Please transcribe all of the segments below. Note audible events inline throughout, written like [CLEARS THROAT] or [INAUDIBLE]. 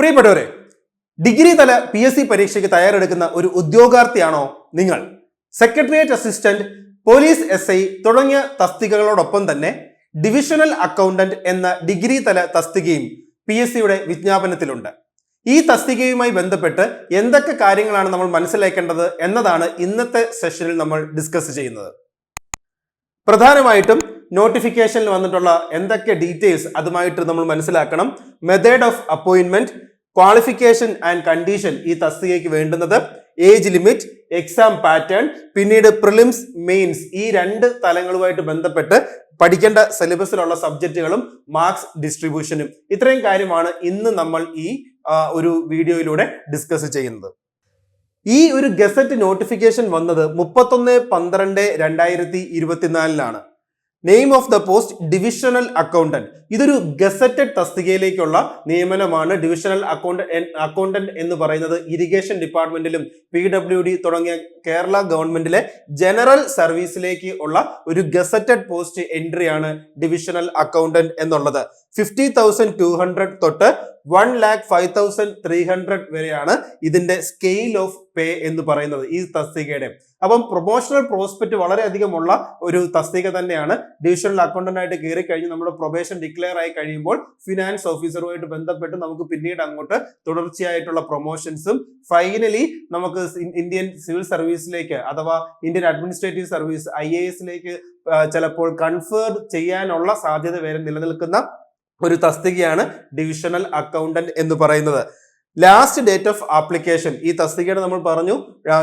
പ്രിയപ്പെട്ടവരെ ഡിഗ്രി തല P S C പരീക്ഷയ്ക്ക് തയ്യാറെടുക്കുന്ന ഒരു ഉദ്യോഗാർത്ഥിയാണോ നിങ്ങൾ? Secretariat assistant police S I തുടങ്ങിയ തസ്തികകളോടൊപ്പം തന്നെ ഡിവിഷണൽ അക്കൗണ്ടന്റ് എന്ന ഡിഗ്രി തല തസ്തികയും പി എസ് സിയുടെ വിജ്ഞാപനത്തിലുണ്ട്. ഈ തസ്തികയുമായി ബന്ധപ്പെട്ട് എന്തൊക്കെ കാര്യങ്ങളാണ് നമ്മൾ മനസ്സിലാക്കേണ്ടത് എന്നതാണ് ഇന്നത്തെ സെഷനിൽ നമ്മൾ ഡിസ്കസ് ചെയ്യുന്നത്. പ്രധാനമായിട്ടും നോട്ടിഫിക്കേഷനിൽ വന്നിട്ടുള്ള എന്തൊക്കെ ഡീറ്റെയിൽസ് അതുമായിട്ട് നമ്മൾ മനസ്സിലാക്കണം. മെത്തേഡ് ഓഫ് അപ്പോയിൻമെന്റ് ക്വാളിഫിക്കേഷൻ ആൻഡ് കണ്ടീഷൻ ഈ തസ്തികയ്ക്ക് വേണ്ടുന്നത് ഏജ് ലിമിറ്റ് എക്സാം പാറ്റേൺ പിന്നീട് പ്രിലിംസ് മെയിൻസ് ഈ രണ്ട് തലങ്ങളുമായിട്ട് ബന്ധപ്പെട്ട് പഠിക്കേണ്ട സിലബസിലുള്ള സബ്ജക്റ്റുകളും മാർക്സ് ഡിസ്ട്രിബ്യൂഷനും ഇത്രയും കാര്യമാണ് ഇന്ന് നമ്മൾ ഈ ഒരു വീഡിയോയിലൂടെ ഡിസ്കസ് ചെയ്യുന്നത്. ഈ ഒരു ഗസറ്റ് നോട്ടിഫിക്കേഷൻ വന്നത് മുപ്പത്തൊന്ന് പന്ത്രണ്ട് രണ്ടായിരത്തി ഇരുപത്തിനാലിലാണ്. Name of the post divisional accountant ഇതൊരു ഗസറ്റഡ് തസ്തികയിലേക്കുള്ള നിയമനമാണ്. ഡിവിഷണൽ അക്കൗണ്ട് അക്കൗണ്ടന്റ് എന്ന് പറയുന്നത് ഇറിഗേഷൻ ഡിപ്പാർട്ട്മെന്റിലും പി ഡബ്ല്യു ഡി തുടങ്ങിയ കേരള ഗവൺമെന്റിലെ ജനറൽ സർവീസിലേക്ക് ഉള്ള ഒരു ഗസറ്റഡ് പോസ്റ്റ് എൻട്രിയാണ് ഡിവിഷണൽ അക്കൗണ്ടന്റ് എന്നുള്ളത്. ഫിഫ്റ്റി തൗസൻഡ് ടു ഹൺഡ്രഡ് തൊട്ട് one lakh five thousand three hundred വരെയാണ് ഇതിന്റെ സ്കെയിൽ ഓഫ് പേ എന്ന് പറയുന്നത് ഈ തസ്തികയുടെ. അപ്പം പ്രൊമോഷണൽ പ്രോസ്പെക്ട് വളരെയധികമുള്ള ഒരു തസ്തിക തന്നെയാണ്. ഡിവിഷണൽ അക്കൗണ്ടന്റ് ആയിട്ട് കയറി കഴിഞ്ഞ് നമ്മുടെ പ്രൊബേഷൻ ഡിക്ലെയർ ആയി കഴിയുമ്പോൾ ഫിനാൻസ് ഓഫീസറുമായിട്ട് ബന്ധപ്പെട്ട് നമുക്ക് പിന്നീട് അങ്ങോട്ട് തുടർച്ചയായിട്ടുള്ള പ്രൊമോഷൻസും ഫൈനലി നമുക്ക് ഇന്ത്യൻ സിവിൽ സർവീസിലേക്ക് അഥവാ Indian administrative service I A എസിലേക്ക് ചിലപ്പോൾ കൺഫേർ ചെയ്യാനുള്ള സാധ്യത വരെ നിലനിൽക്കുന്ന ഒരു തസ്തികയാണ് ഡിവിഷണൽ അക്കൗണ്ടന്റ് എന്ന് പറയുന്നത്. ലാസ്റ്റ് ഡേറ്റ് ഓഫ് ആപ്ലിക്കേഷൻ ഈ തസ്തികയുടെ നമ്മൾ പറഞ്ഞു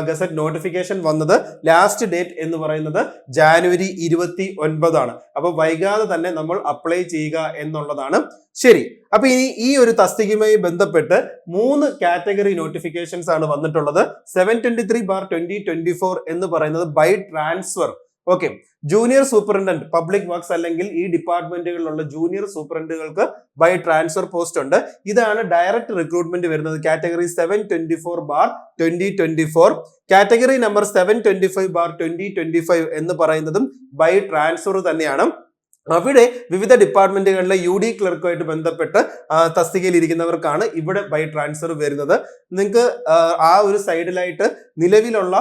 ഗസറ്റ് നോട്ടിഫിക്കേഷൻ വന്നത് ലാസ്റ്റ് ഡേറ്റ് എന്ന് പറയുന്നത് ജാനുവരി ഇരുപത്തി ഒൻപതാണ് അപ്പൊ വൈകാതെ തന്നെ നമ്മൾ അപ്ലൈ ചെയ്യുക എന്നുള്ളതാണ്. ശരി. അപ്പൊ ഇനി ഈ ഒരു തസ്തികയുമായി ബന്ധപ്പെട്ട് മൂന്ന് കാറ്റഗറി നോട്ടിഫിക്കേഷൻസ് ആണ് വന്നിട്ടുള്ളത്. Seven twenty three bar twenty twenty four എന്ന് പറയുന്നത് by transfer okay junior superintendent public works അല്ലെങ്കിൽ ഈ ഡിപ്പാർട്ട്മെന്റുകളിലുള്ള ജൂനിയർ സൂപ്രണ്ടുകൾക്ക് ബൈ ട്രാൻസ്ഫർ പോസ്റ്റ് ഉണ്ട്. ഇതാണ് ഡയറക്റ്റ് റിക്രൂട്ട്മെന്റ് വരുന്നത്. Category seven twenty four bar twenty twenty four category number seven twenty five bar twenty twenty five എന്ന് പറയുന്നതും ബൈ ട്രാൻസ്ഫർ തന്നെയാണ്. അവിടെ വിവിധ ഡിപ്പാർട്ട്മെന്റുകളിലെ യു ഡി ക്ലർക്കുമായിട്ട് ബന്ധപ്പെട്ട് തസ്തികയിൽ ഇരിക്കുന്നവർക്കാണ് ഇവിടെ ബൈ ട്രാൻസ്ഫർ വരുന്നത്. നിങ്ങൾക്ക് ആ ഒരു സൈഡിലായിട്ട് നിലവിലുള്ള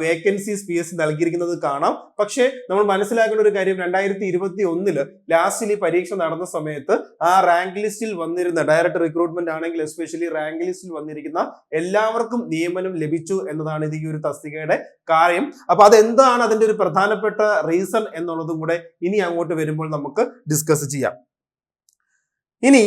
വേക്കൻസീസ് പി എസ് സി നൽകിയിരിക്കുന്നത് കാണാം. പക്ഷേ നമ്മൾ മനസ്സിലാക്കേണ്ട ഒരു കാര്യം രണ്ടായിരത്തി ഇരുപത്തി ഒന്നിൽ ലാസ്റ്റിൽ ഈ പരീക്ഷ നടന്ന സമയത്ത് ആ റാങ്ക് ലിസ്റ്റിൽ വന്നിരുന്ന ഡയറക്റ്റ് റിക്രൂട്ട്മെന്റ് ആണെങ്കിൽ എസ്പെഷ്യലി റാങ്ക് ലിസ്റ്റിൽ വന്നിരിക്കുന്ന എല്ലാവർക്കും നിയമനം ലഭിച്ചു എന്നതാണ് ഇത് ഈ ഒരു തസ്തികയുടെ കാര്യം. അപ്പൊ അതെന്താണ് അതിന്റെ ഒരു പ്രധാനപ്പെട്ട റീസൺ എന്നുള്ളതും കൂടെ ഇനി അങ്ങോട്ട് വരുമ്പോൾ നമുക്ക് ഡിസ്കസ് ചെയ്യാം. ഇനി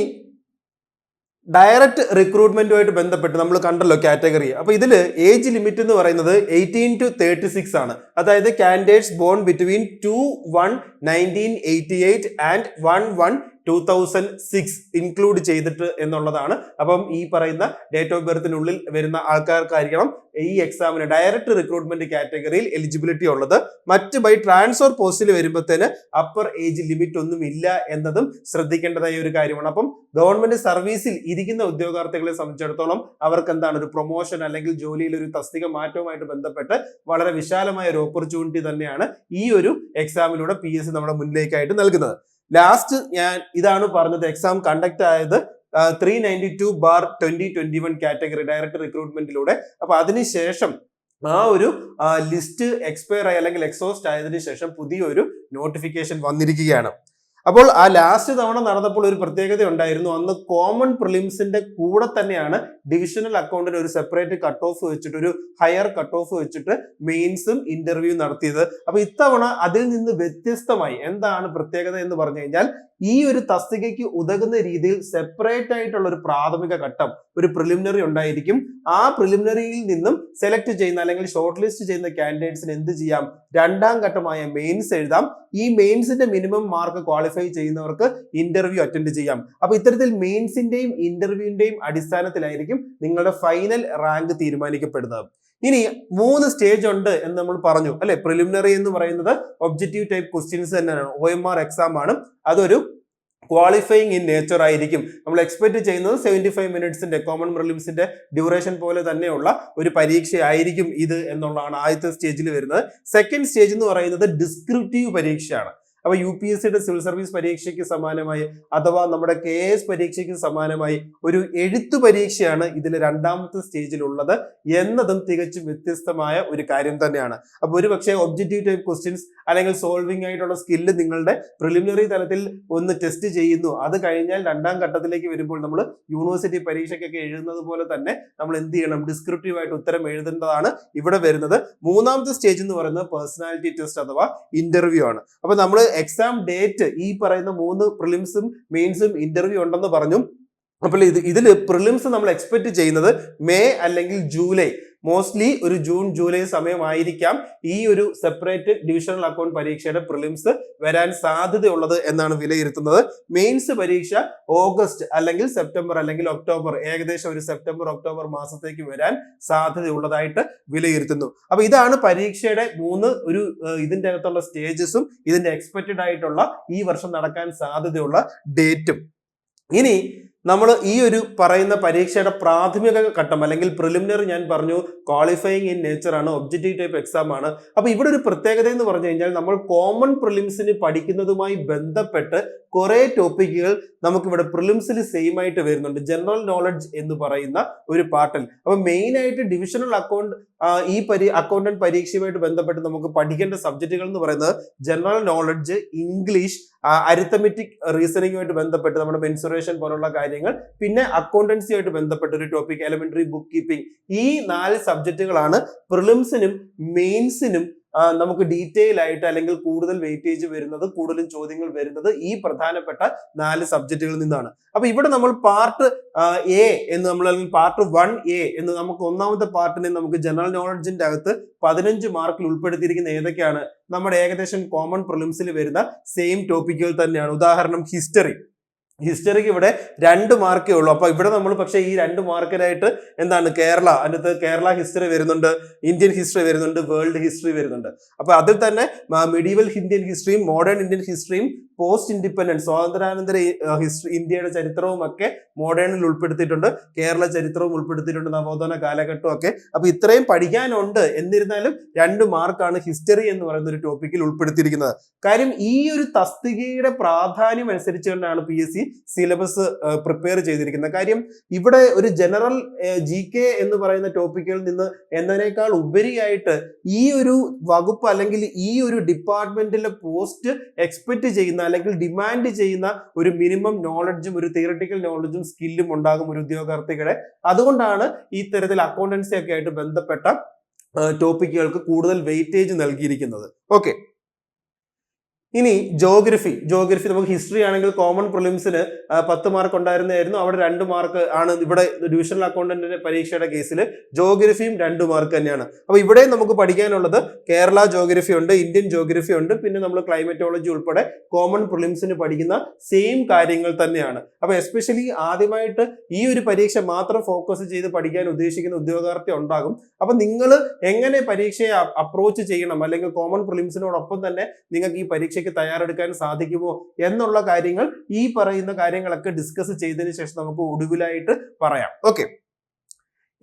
ഡയറക്റ്റ് റിക്രൂട്ട്മെന്റുമായിട്ട് ബന്ധപ്പെട്ട് നമ്മൾ കണ്ടല്ലോ കാറ്റഗറി അപ്പൊ ഇതിൽ ഏജ് ലിമിറ്റ് എന്ന് പറയുന്നത് എയ്റ്റീൻ ടു തേർട്ടി സിക്സ് ആണ്. അതായത് candidates born between two one nineteen eighty eight and one one two thousand six include ചെയ്തിട്ട് എന്നുള്ളതാണ്. അപ്പം ഈ പറയുന്ന ഡേറ്റ് ഓഫ് ബർത്തിനുള്ളിൽ വരുന്ന ആൾക്കാർക്കായിരിക്കണം ഈ എക്സാമിന് ഡയറക്റ്റ് റിക്രൂട്ട്മെന്റ് കാറ്റഗറിയിൽ എലിജിബിലിറ്റി ഉള്ളത്. മറ്റ് ബൈ ട്രാൻസ്ഫർ പോസ്റ്റിൽ വരുമ്പോഴത്തേന് അപ്പർ ഏജ് ലിമിറ്റ് ഒന്നും ഇല്ല എന്നതും ശ്രദ്ധിക്കേണ്ടതായ ഒരു കാര്യമാണ്. അപ്പം ഗവൺമെന്റ് സർവീസിൽ ഇരിക്കുന്ന ഉദ്യോഗാർത്ഥികളെ സംബന്ധിച്ചിടത്തോളം അവർക്ക് എന്താണ് ഒരു പ്രൊമോഷൻ അല്ലെങ്കിൽ ജോലിയിൽ ഒരു തസ്തിക മാറ്റവുമായിട്ട് ബന്ധപ്പെട്ട് വളരെ വിശാലമായ ഒരു ഓപ്പർച്യൂണിറ്റി തന്നെയാണ് ഈ ഒരു എക്സാമിലൂടെ പി എസ് നമ്മുടെ മുന്നിലേക്കായിട്ട് നൽകുന്നത്. ലാസ്റ്റ് ഞാൻ ഇതാണ് പറഞ്ഞത് എക്സാം കണ്ടക്ട് ആയത് three ninety two bar twenty twenty one category direct റിക്രൂട്ട്മെന്റിലൂടെ അപ്പൊ അതിനുശേഷം ആ ഒരു ലിസ്റ്റ് എക്സ്പയർ ആയി അല്ലെങ്കിൽ എക്സോസ്റ്റ് ആയതിനു ശേഷം പുതിയൊരു നോട്ടിഫിക്കേഷൻ വന്നിരിക്കുകയാണ്. അപ്പോൾ ആ ലാസ്റ്റ് തവണ നടന്നപ്പോൾ ഒരു പ്രത്യേകത ഉണ്ടായിരുന്നു. അന്ന് കോമൺ പ്രിലിംസിന്റെ കൂടെ തന്നെയാണ് ഡിവിഷണൽ അക്കൗണ്ടിന് ഒരു സെപ്പറേറ്റ് കട്ട് ഓഫ് വെച്ചിട്ട് ഒരു ഹയർ കട്ട് ഓഫ് വെച്ചിട്ട് മെയിൻസും ഇന്റർവ്യൂ നടത്തിയത്. അപ്പൊ ഇത്തവണ അതിൽ നിന്ന് വ്യത്യസ്തമായി എന്താണ് പ്രത്യേകത എന്ന് പറഞ്ഞു കഴിഞ്ഞാൽ ഈ ഒരു തസ്തികയ്ക്ക് ഉതകുന്ന രീതിയിൽ സെപ്പറേറ്റ് ആയിട്ടുള്ള ഒരു പ്രാഥമിക ഘട്ടം ഒരു പ്രിലിമിനറി ഉണ്ടായിരിക്കും. ആ പ്രിലിമിനറിയിൽ നിന്നും സെലക്ട് ചെയ്യുന്ന അല്ലെങ്കിൽ ഷോർട്ട് ലിസ്റ്റ് ചെയ്യുന്ന കാൻഡിഡേറ്റ്സിന് എന്ത് ചെയ്യാം? രണ്ടാം ഘട്ടമായ മെയിൻസ് എഴുതാം. ഈ മെയിൻസിന്റെ മിനിമം മാർക്ക് ക്വാളിഫൈ ചെയ്യുന്നവർക്ക് ഇന്റർവ്യൂ അറ്റൻഡ് ചെയ്യാം. അപ്പൊ ഇത്തരത്തിൽ മെയിൻസിന്റെയും ഇന്റർവ്യൂവിന്റെയും അടിസ്ഥാനത്തിലായിരിക്കും നിങ്ങളുടെ ഫൈനൽ റാങ്ക് തീരുമാനിക്കപ്പെടുന്നത്. ഇനി മൂന്ന് സ്റ്റേജ് ഉണ്ട് എന്ന് നമ്മൾ പറഞ്ഞു. അല്ലെ? പ്രിലിമിനറി എന്ന് പറയുന്നത് ഒബ്ജക്റ്റീവ് ടൈപ്പ് ക്വസ്റ്റ്യൻസ് തന്നെയാണ്. ഒ എം ആർ എക്സാം ആണ്. അതൊരു ക്വാളിഫയിങ് ഇൻ നേച്ചർ ആയിരിക്കും. നമ്മൾ എക്സ്പെക്ട് ചെയ്യുന്നത് സെവന്റി ഫൈവ് മിനിറ്റ്സിന്റെ കോമൺ പ്രിലിംസിന്റെ ഡ്യൂറേഷൻ പോലെ തന്നെയുള്ള ഒരു പരീക്ഷയായിരിക്കും ഇത് എന്നുള്ളതാണ് ആദ്യത്തെ സ്റ്റേജിൽ വരുന്നത്. സെക്കൻഡ് സ്റ്റേജ് എന്ന് പറയുന്നത് ഡിസ്ക്രിപ്റ്റീവ് പരീക്ഷയാണ്. അപ്പൊ യു പി എസ് സിയുടെ സിവിൽ സർവീസ് പരീക്ഷയ്ക്ക് സമാനമായി അഥവാ നമ്മുടെ കെ എസ് പരീക്ഷയ്ക്ക് സമാനമായി ഒരു എഴുത്തു പരീക്ഷയാണ് ഇതിൽ രണ്ടാമത്തെ സ്റ്റേജിലുള്ളത് എന്നതും തികച്ചും വ്യത്യസ്തമായ ഒരു കാര്യം തന്നെയാണ്. അപ്പൊ ഒരു പക്ഷേ ഒബ്ജക്റ്റീവ് ടൈപ്പ് ക്വസ്റ്റ്യൻസ് അല്ലെങ്കിൽ സോൾവിംഗ് ആയിട്ടുള്ള സ്കില്ല് നിങ്ങളുടെ പ്രിലിമിനറി തലത്തിൽ ഒന്ന് ടെസ്റ്റ് ചെയ്യുന്നു. അത് കഴിഞ്ഞാൽ രണ്ടാം ഘട്ടത്തിലേക്ക് വരുമ്പോൾ നമ്മൾ യൂണിവേഴ്സിറ്റി പരീക്ഷയ്ക്കൊക്കെ എഴുതുന്നത് പോലെ തന്നെ നമ്മൾ എന്ത് ചെയ്യണം? ഡിസ്ക്രിപ്റ്റീവ് ആയിട്ട് ഉത്തരം എഴുതേണ്ടതാണ് ഇവിടെ വരുന്നത്. മൂന്നാമത്തെ സ്റ്റേജ് എന്ന് പറയുന്നത് പേഴ്സണാലിറ്റി ടെസ്റ്റ് അഥവാ ഇന്റർവ്യൂ ആണ്. അപ്പൊ നമ്മൾ എക്സാം ഡേറ്റ് ഈ പറയുന്ന മൂന്ന് പ്രിലിംസും മെയിൻസും ഇന്റർവ്യൂ ഉണ്ടെന്ന് പറഞ്ഞു. അപ്പോൾ ഇത് ഇതിൽ പ്രിലിംസ് നമ്മൾ എക്സ്പെക്ട് ചെയ്യുന്നത് മേ അല്ലെങ്കിൽ ജൂലൈ മോസ്റ്റ്ലി ഒരു ജൂൺ ജൂലൈ സമയമായിരിക്കാം ഈ ഒരു സെപ്പറേറ്റ് ഡിവിഷണൽ അക്കൗണ്ട് പരീക്ഷയുടെ പ്രിലിംസ് വരാൻ സാധ്യതയുള്ളത് എന്നാണ് വിലയിരുത്തുന്നത്. മെയിൻസ് പരീക്ഷ ഓഗസ്റ്റ് അല്ലെങ്കിൽ സെപ്റ്റംബർ അല്ലെങ്കിൽ ഒക്ടോബർ ഏകദേശം ഒരു സെപ്റ്റംബർ ഒക്ടോബർ മാസത്തേക്ക് വരാൻ സാധ്യതയുള്ളതായിട്ട് വിലയിരുത്തുന്നു. അപ്പൊ ഇതാണ് പരീക്ഷയുടെ മൂന്ന് ഒരു ഇതിന്റെ അകത്തുള്ള സ്റ്റേജസും ഇതിന്റെ എക്സ്പെക്റ്റഡ് ആയിട്ടുള്ള ഈ വർഷം നടക്കാൻ സാധ്യതയുള്ള ഡേറ്റും ഇനി നമ്മൾ ഈ ഒരു പറയുന്ന പരീക്ഷയുടെ പ്രാഥമിക ഘട്ടം അല്ലെങ്കിൽ പ്രിലിമിനറി ഞാൻ പറഞ്ഞു ക്വാളിഫയിങ് ഇൻ നേച്ചർ ആണ് ഒബ്ജക്റ്റീവ് ടൈപ്പ് എക്സാം ആണ്. അപ്പോൾ ഇവിടെ ഒരു പ്രത്യേകത എന്ന് പറഞ്ഞു കഴിഞ്ഞാൽ നമ്മൾ കോമൺ പ്രിലിംസിന് പഠിക്കുന്നതുമായി ബന്ധപ്പെട്ട് കുറെ ടോപ്പിക്കുകൾ നമുക്കിവിടെ പ്രിലിംസിൽ സെയിം ആയിട്ട് വരുന്നുണ്ട്. ജനറൽ നോളജ് എന്ന് പറയുന്ന ഒരു പാർട്ടിൽ അപ്പൊ മെയിൻ ആയിട്ട് ഡിവിഷണൽ അക്കൗണ്ട് ഈ പരി അക്കൗണ്ടന്റ് പരീക്ഷയുമായിട്ട് ബന്ധപ്പെട്ട് നമുക്ക് പഠിക്കേണ്ട സബ്ജക്റ്റുകൾ എന്ന് പറയുന്നത് ജനറൽ നോളജ് ഇംഗ്ലീഷ് അരിത്തമെറ്റിക് റീസണിങ്ങുമായിട്ട് ബന്ധപ്പെട്ട് നമ്മുടെ മെൻസുറേഷൻ പോലുള്ള കാര്യങ്ങൾ പിന്നെ അക്കൗണ്ടൻസിയുമായിട്ട് ബന്ധപ്പെട്ട ഒരു ടോപ്പിക് എലമെന്ററി ബുക്ക് കീപ്പിംഗ് ഈ നാല് സബ്ജക്റ്റുകളാണ് പ്രിലിംസിനും മെയിൻസിനും നമുക്ക് ഡീറ്റെയിൽ ആയിട്ട് അല്ലെങ്കിൽ കൂടുതൽ വെയിറ്റേജ് വരുന്നത് കൂടുതലും ചോദ്യങ്ങൾ വരുന്നത് ഈ പ്രധാനപ്പെട്ട നാല് സബ്ജക്റ്റുകളിൽ നിന്നാണ്. അപ്പൊ ഇവിടെ നമ്മൾ പാർട്ട് എ എന്ന് നമ്മൾ അല്ലെങ്കിൽ പാർട്ട് വൺ എ എന്ന് നമുക്ക് ഒന്നാമത്തെ പാർട്ടിനെ നമുക്ക് ജനറൽ നോളജിന്റെ അകത്ത് പതിനഞ്ച് മാർക്കിൽ ഉൾപ്പെടുത്തിയിരിക്കുന്ന ഏതൊക്കെയാണ്? നമ്മുടെ ഏകദേശം കോമൺ പ്രിലിംസിൽ വരുന്ന സെയിം ടോപ്പിക്കുകൾ തന്നെയാണ്. ഉദാഹരണം ഹിസ്റ്ററി ഹിസ്റ്ററിക്ക് ഇവിടെ രണ്ട് മാർക്കേ ഉള്ളൂ. അപ്പൊ ഇവിടെ നമ്മൾ പക്ഷേ ഈ രണ്ട് മാർക്കിനായിട്ട് എന്താണ് കേരള അതിനകത്ത് കേരള ഹിസ്റ്ററി വരുന്നുണ്ട് ഇന്ത്യൻ ഹിസ്റ്ററി വരുന്നുണ്ട് വേൾഡ് ഹിസ്റ്ററി വരുന്നുണ്ട്. അപ്പൊ അതിൽ തന്നെ മിഡീവൽ ഇന്ത്യൻ ഹിസ്റ്ററിയും മോഡേൺ ഇന്ത്യൻ ഹിസ്റ്ററിയും പോസ്റ്റ് ഇൻഡിപെൻഡൻസ് സ്വാതന്ത്ര്യാനന്തര ഹിസ്റ്ററി ഇന്ത്യയുടെ ചരിത്രവും ഒക്കെ മോഡേണിൽ ഉൾപ്പെടുത്തിയിട്ടുണ്ട്. കേരള ചരിത്രവും ഉൾപ്പെടുത്തിയിട്ടുണ്ട് നവോത്ഥാന കാലഘട്ടവും ഒക്കെ. അപ്പൊ ഇത്രയും പഠിക്കാനുണ്ട്. എന്നിരുന്നാലും രണ്ട് മാർക്കാണ് ഹിസ്റ്ററി എന്ന് പറയുന്ന ഒരു ടോപ്പിക്കിൽ ഉൾപ്പെടുത്തിയിരിക്കുന്നത്. കാര്യം ഈ ഒരു തസ്തികയുടെ പ്രാധാന്യം അനുസരിച്ചുകൊണ്ടാണ് P S C syllabus prepare ചെയ്തിരിക്കുന്നത് കാര്യം. ഇവിടെ ഒരു ജനറൽ ജി കെ എന്ന് പറയുന്ന ടോപ്പിക്കിൽ നിന്ന് എന്നതിനേക്കാൾ ഉപരിയായിട്ട് ഈ ഒരു വകുപ്പ് അല്ലെങ്കിൽ ഈ ഒരു ഡിപ്പാർട്ട്മെന്റിലെ പോസ്റ്റ് എക്സ്പെക്ട് ചെയ്യുന്ന അല്ലെങ്കിൽ ഡിമാൻഡ് ചെയ്യുന്ന ഒരു മിനിമം നോളജും ഒരു തിയറട്ടിക്കൽ നോളജും സ്കില്ലും ഉണ്ടാകും ഒരു ഉദ്യോഗാർത്ഥികളെ. അതുകൊണ്ടാണ് ഈ തരത്തിൽ അക്കൗണ്ടൻസി ഒക്കെ ആയിട്ട് ബന്ധപ്പെട്ട ടോപ്പിക്കുകൾക്ക് കൂടുതൽ വെയിറ്റേജ് നൽകിയിരിക്കുന്നത്. ഓക്കെ ഇനി ജോഗ്രഫി ജോഗ്രഫി നമുക്ക് ഹിസ്റ്ററി ആണെങ്കിൽ കോമൺ പ്രിലിംസിന് പത്ത് മാർക്ക് ഉണ്ടായിരുന്നായിരുന്നു അവിടെ രണ്ട് മാർക്ക് ആണ് ഇവിടെ ഡിവിഷണൽ അക്കൗണ്ടന്റിന്റെ പരീക്ഷയുടെ കേസിൽ ജോഗ്രഫിയും രണ്ട് മാർക്ക് തന്നെയാണ്. അപ്പോൾ ഇവിടെ നമുക്ക് പഠിക്കാനുള്ളത് കേരള ജോഗ്രഫി ഉണ്ട് ഇന്ത്യൻ ജോഗ്രഫി ഉണ്ട് പിന്നെ നമ്മൾ ക്ലൈമറ്റോളജി ഉൾപ്പെടെ കോമൺ പ്രിലിംസിന് പഠിക്കുന്ന സെയിം കാര്യങ്ങൾ തന്നെയാണ്. അപ്പോൾ എസ്പെഷ്യലി ആദ്യമായിട്ട് ഈ ഒരു പരീക്ഷ മാത്രം ഫോക്കസ് ചെയ്ത് പഠിക്കാൻ ഉദ്ദേശിക്കുന്ന ഉദ്യോഗാർത്ഥി ഉണ്ടാകും. അപ്പോൾ നിങ്ങൾ എങ്ങനെ പരീക്ഷയെ അപ്രോച്ച് ചെയ്യണം? അല്ലെങ്കിൽ കോമൺ പ്രിലിംസിനോടൊപ്പം തന്നെ നിങ്ങൾക്ക് ഈ പരീക്ഷയ്ക്ക് തയ്യാറെടുക്കാൻ സാധിക്കുമോ എന്നുള്ള കാര്യങ്ങൾ ഈ പറയുന്ന കാര്യങ്ങളൊക്കെ ഡിസ്കസ് ചെയ്തതിന് ശേഷം നമുക്ക് ഒടുവിലായിട്ട് പറയാം. ഓക്കെ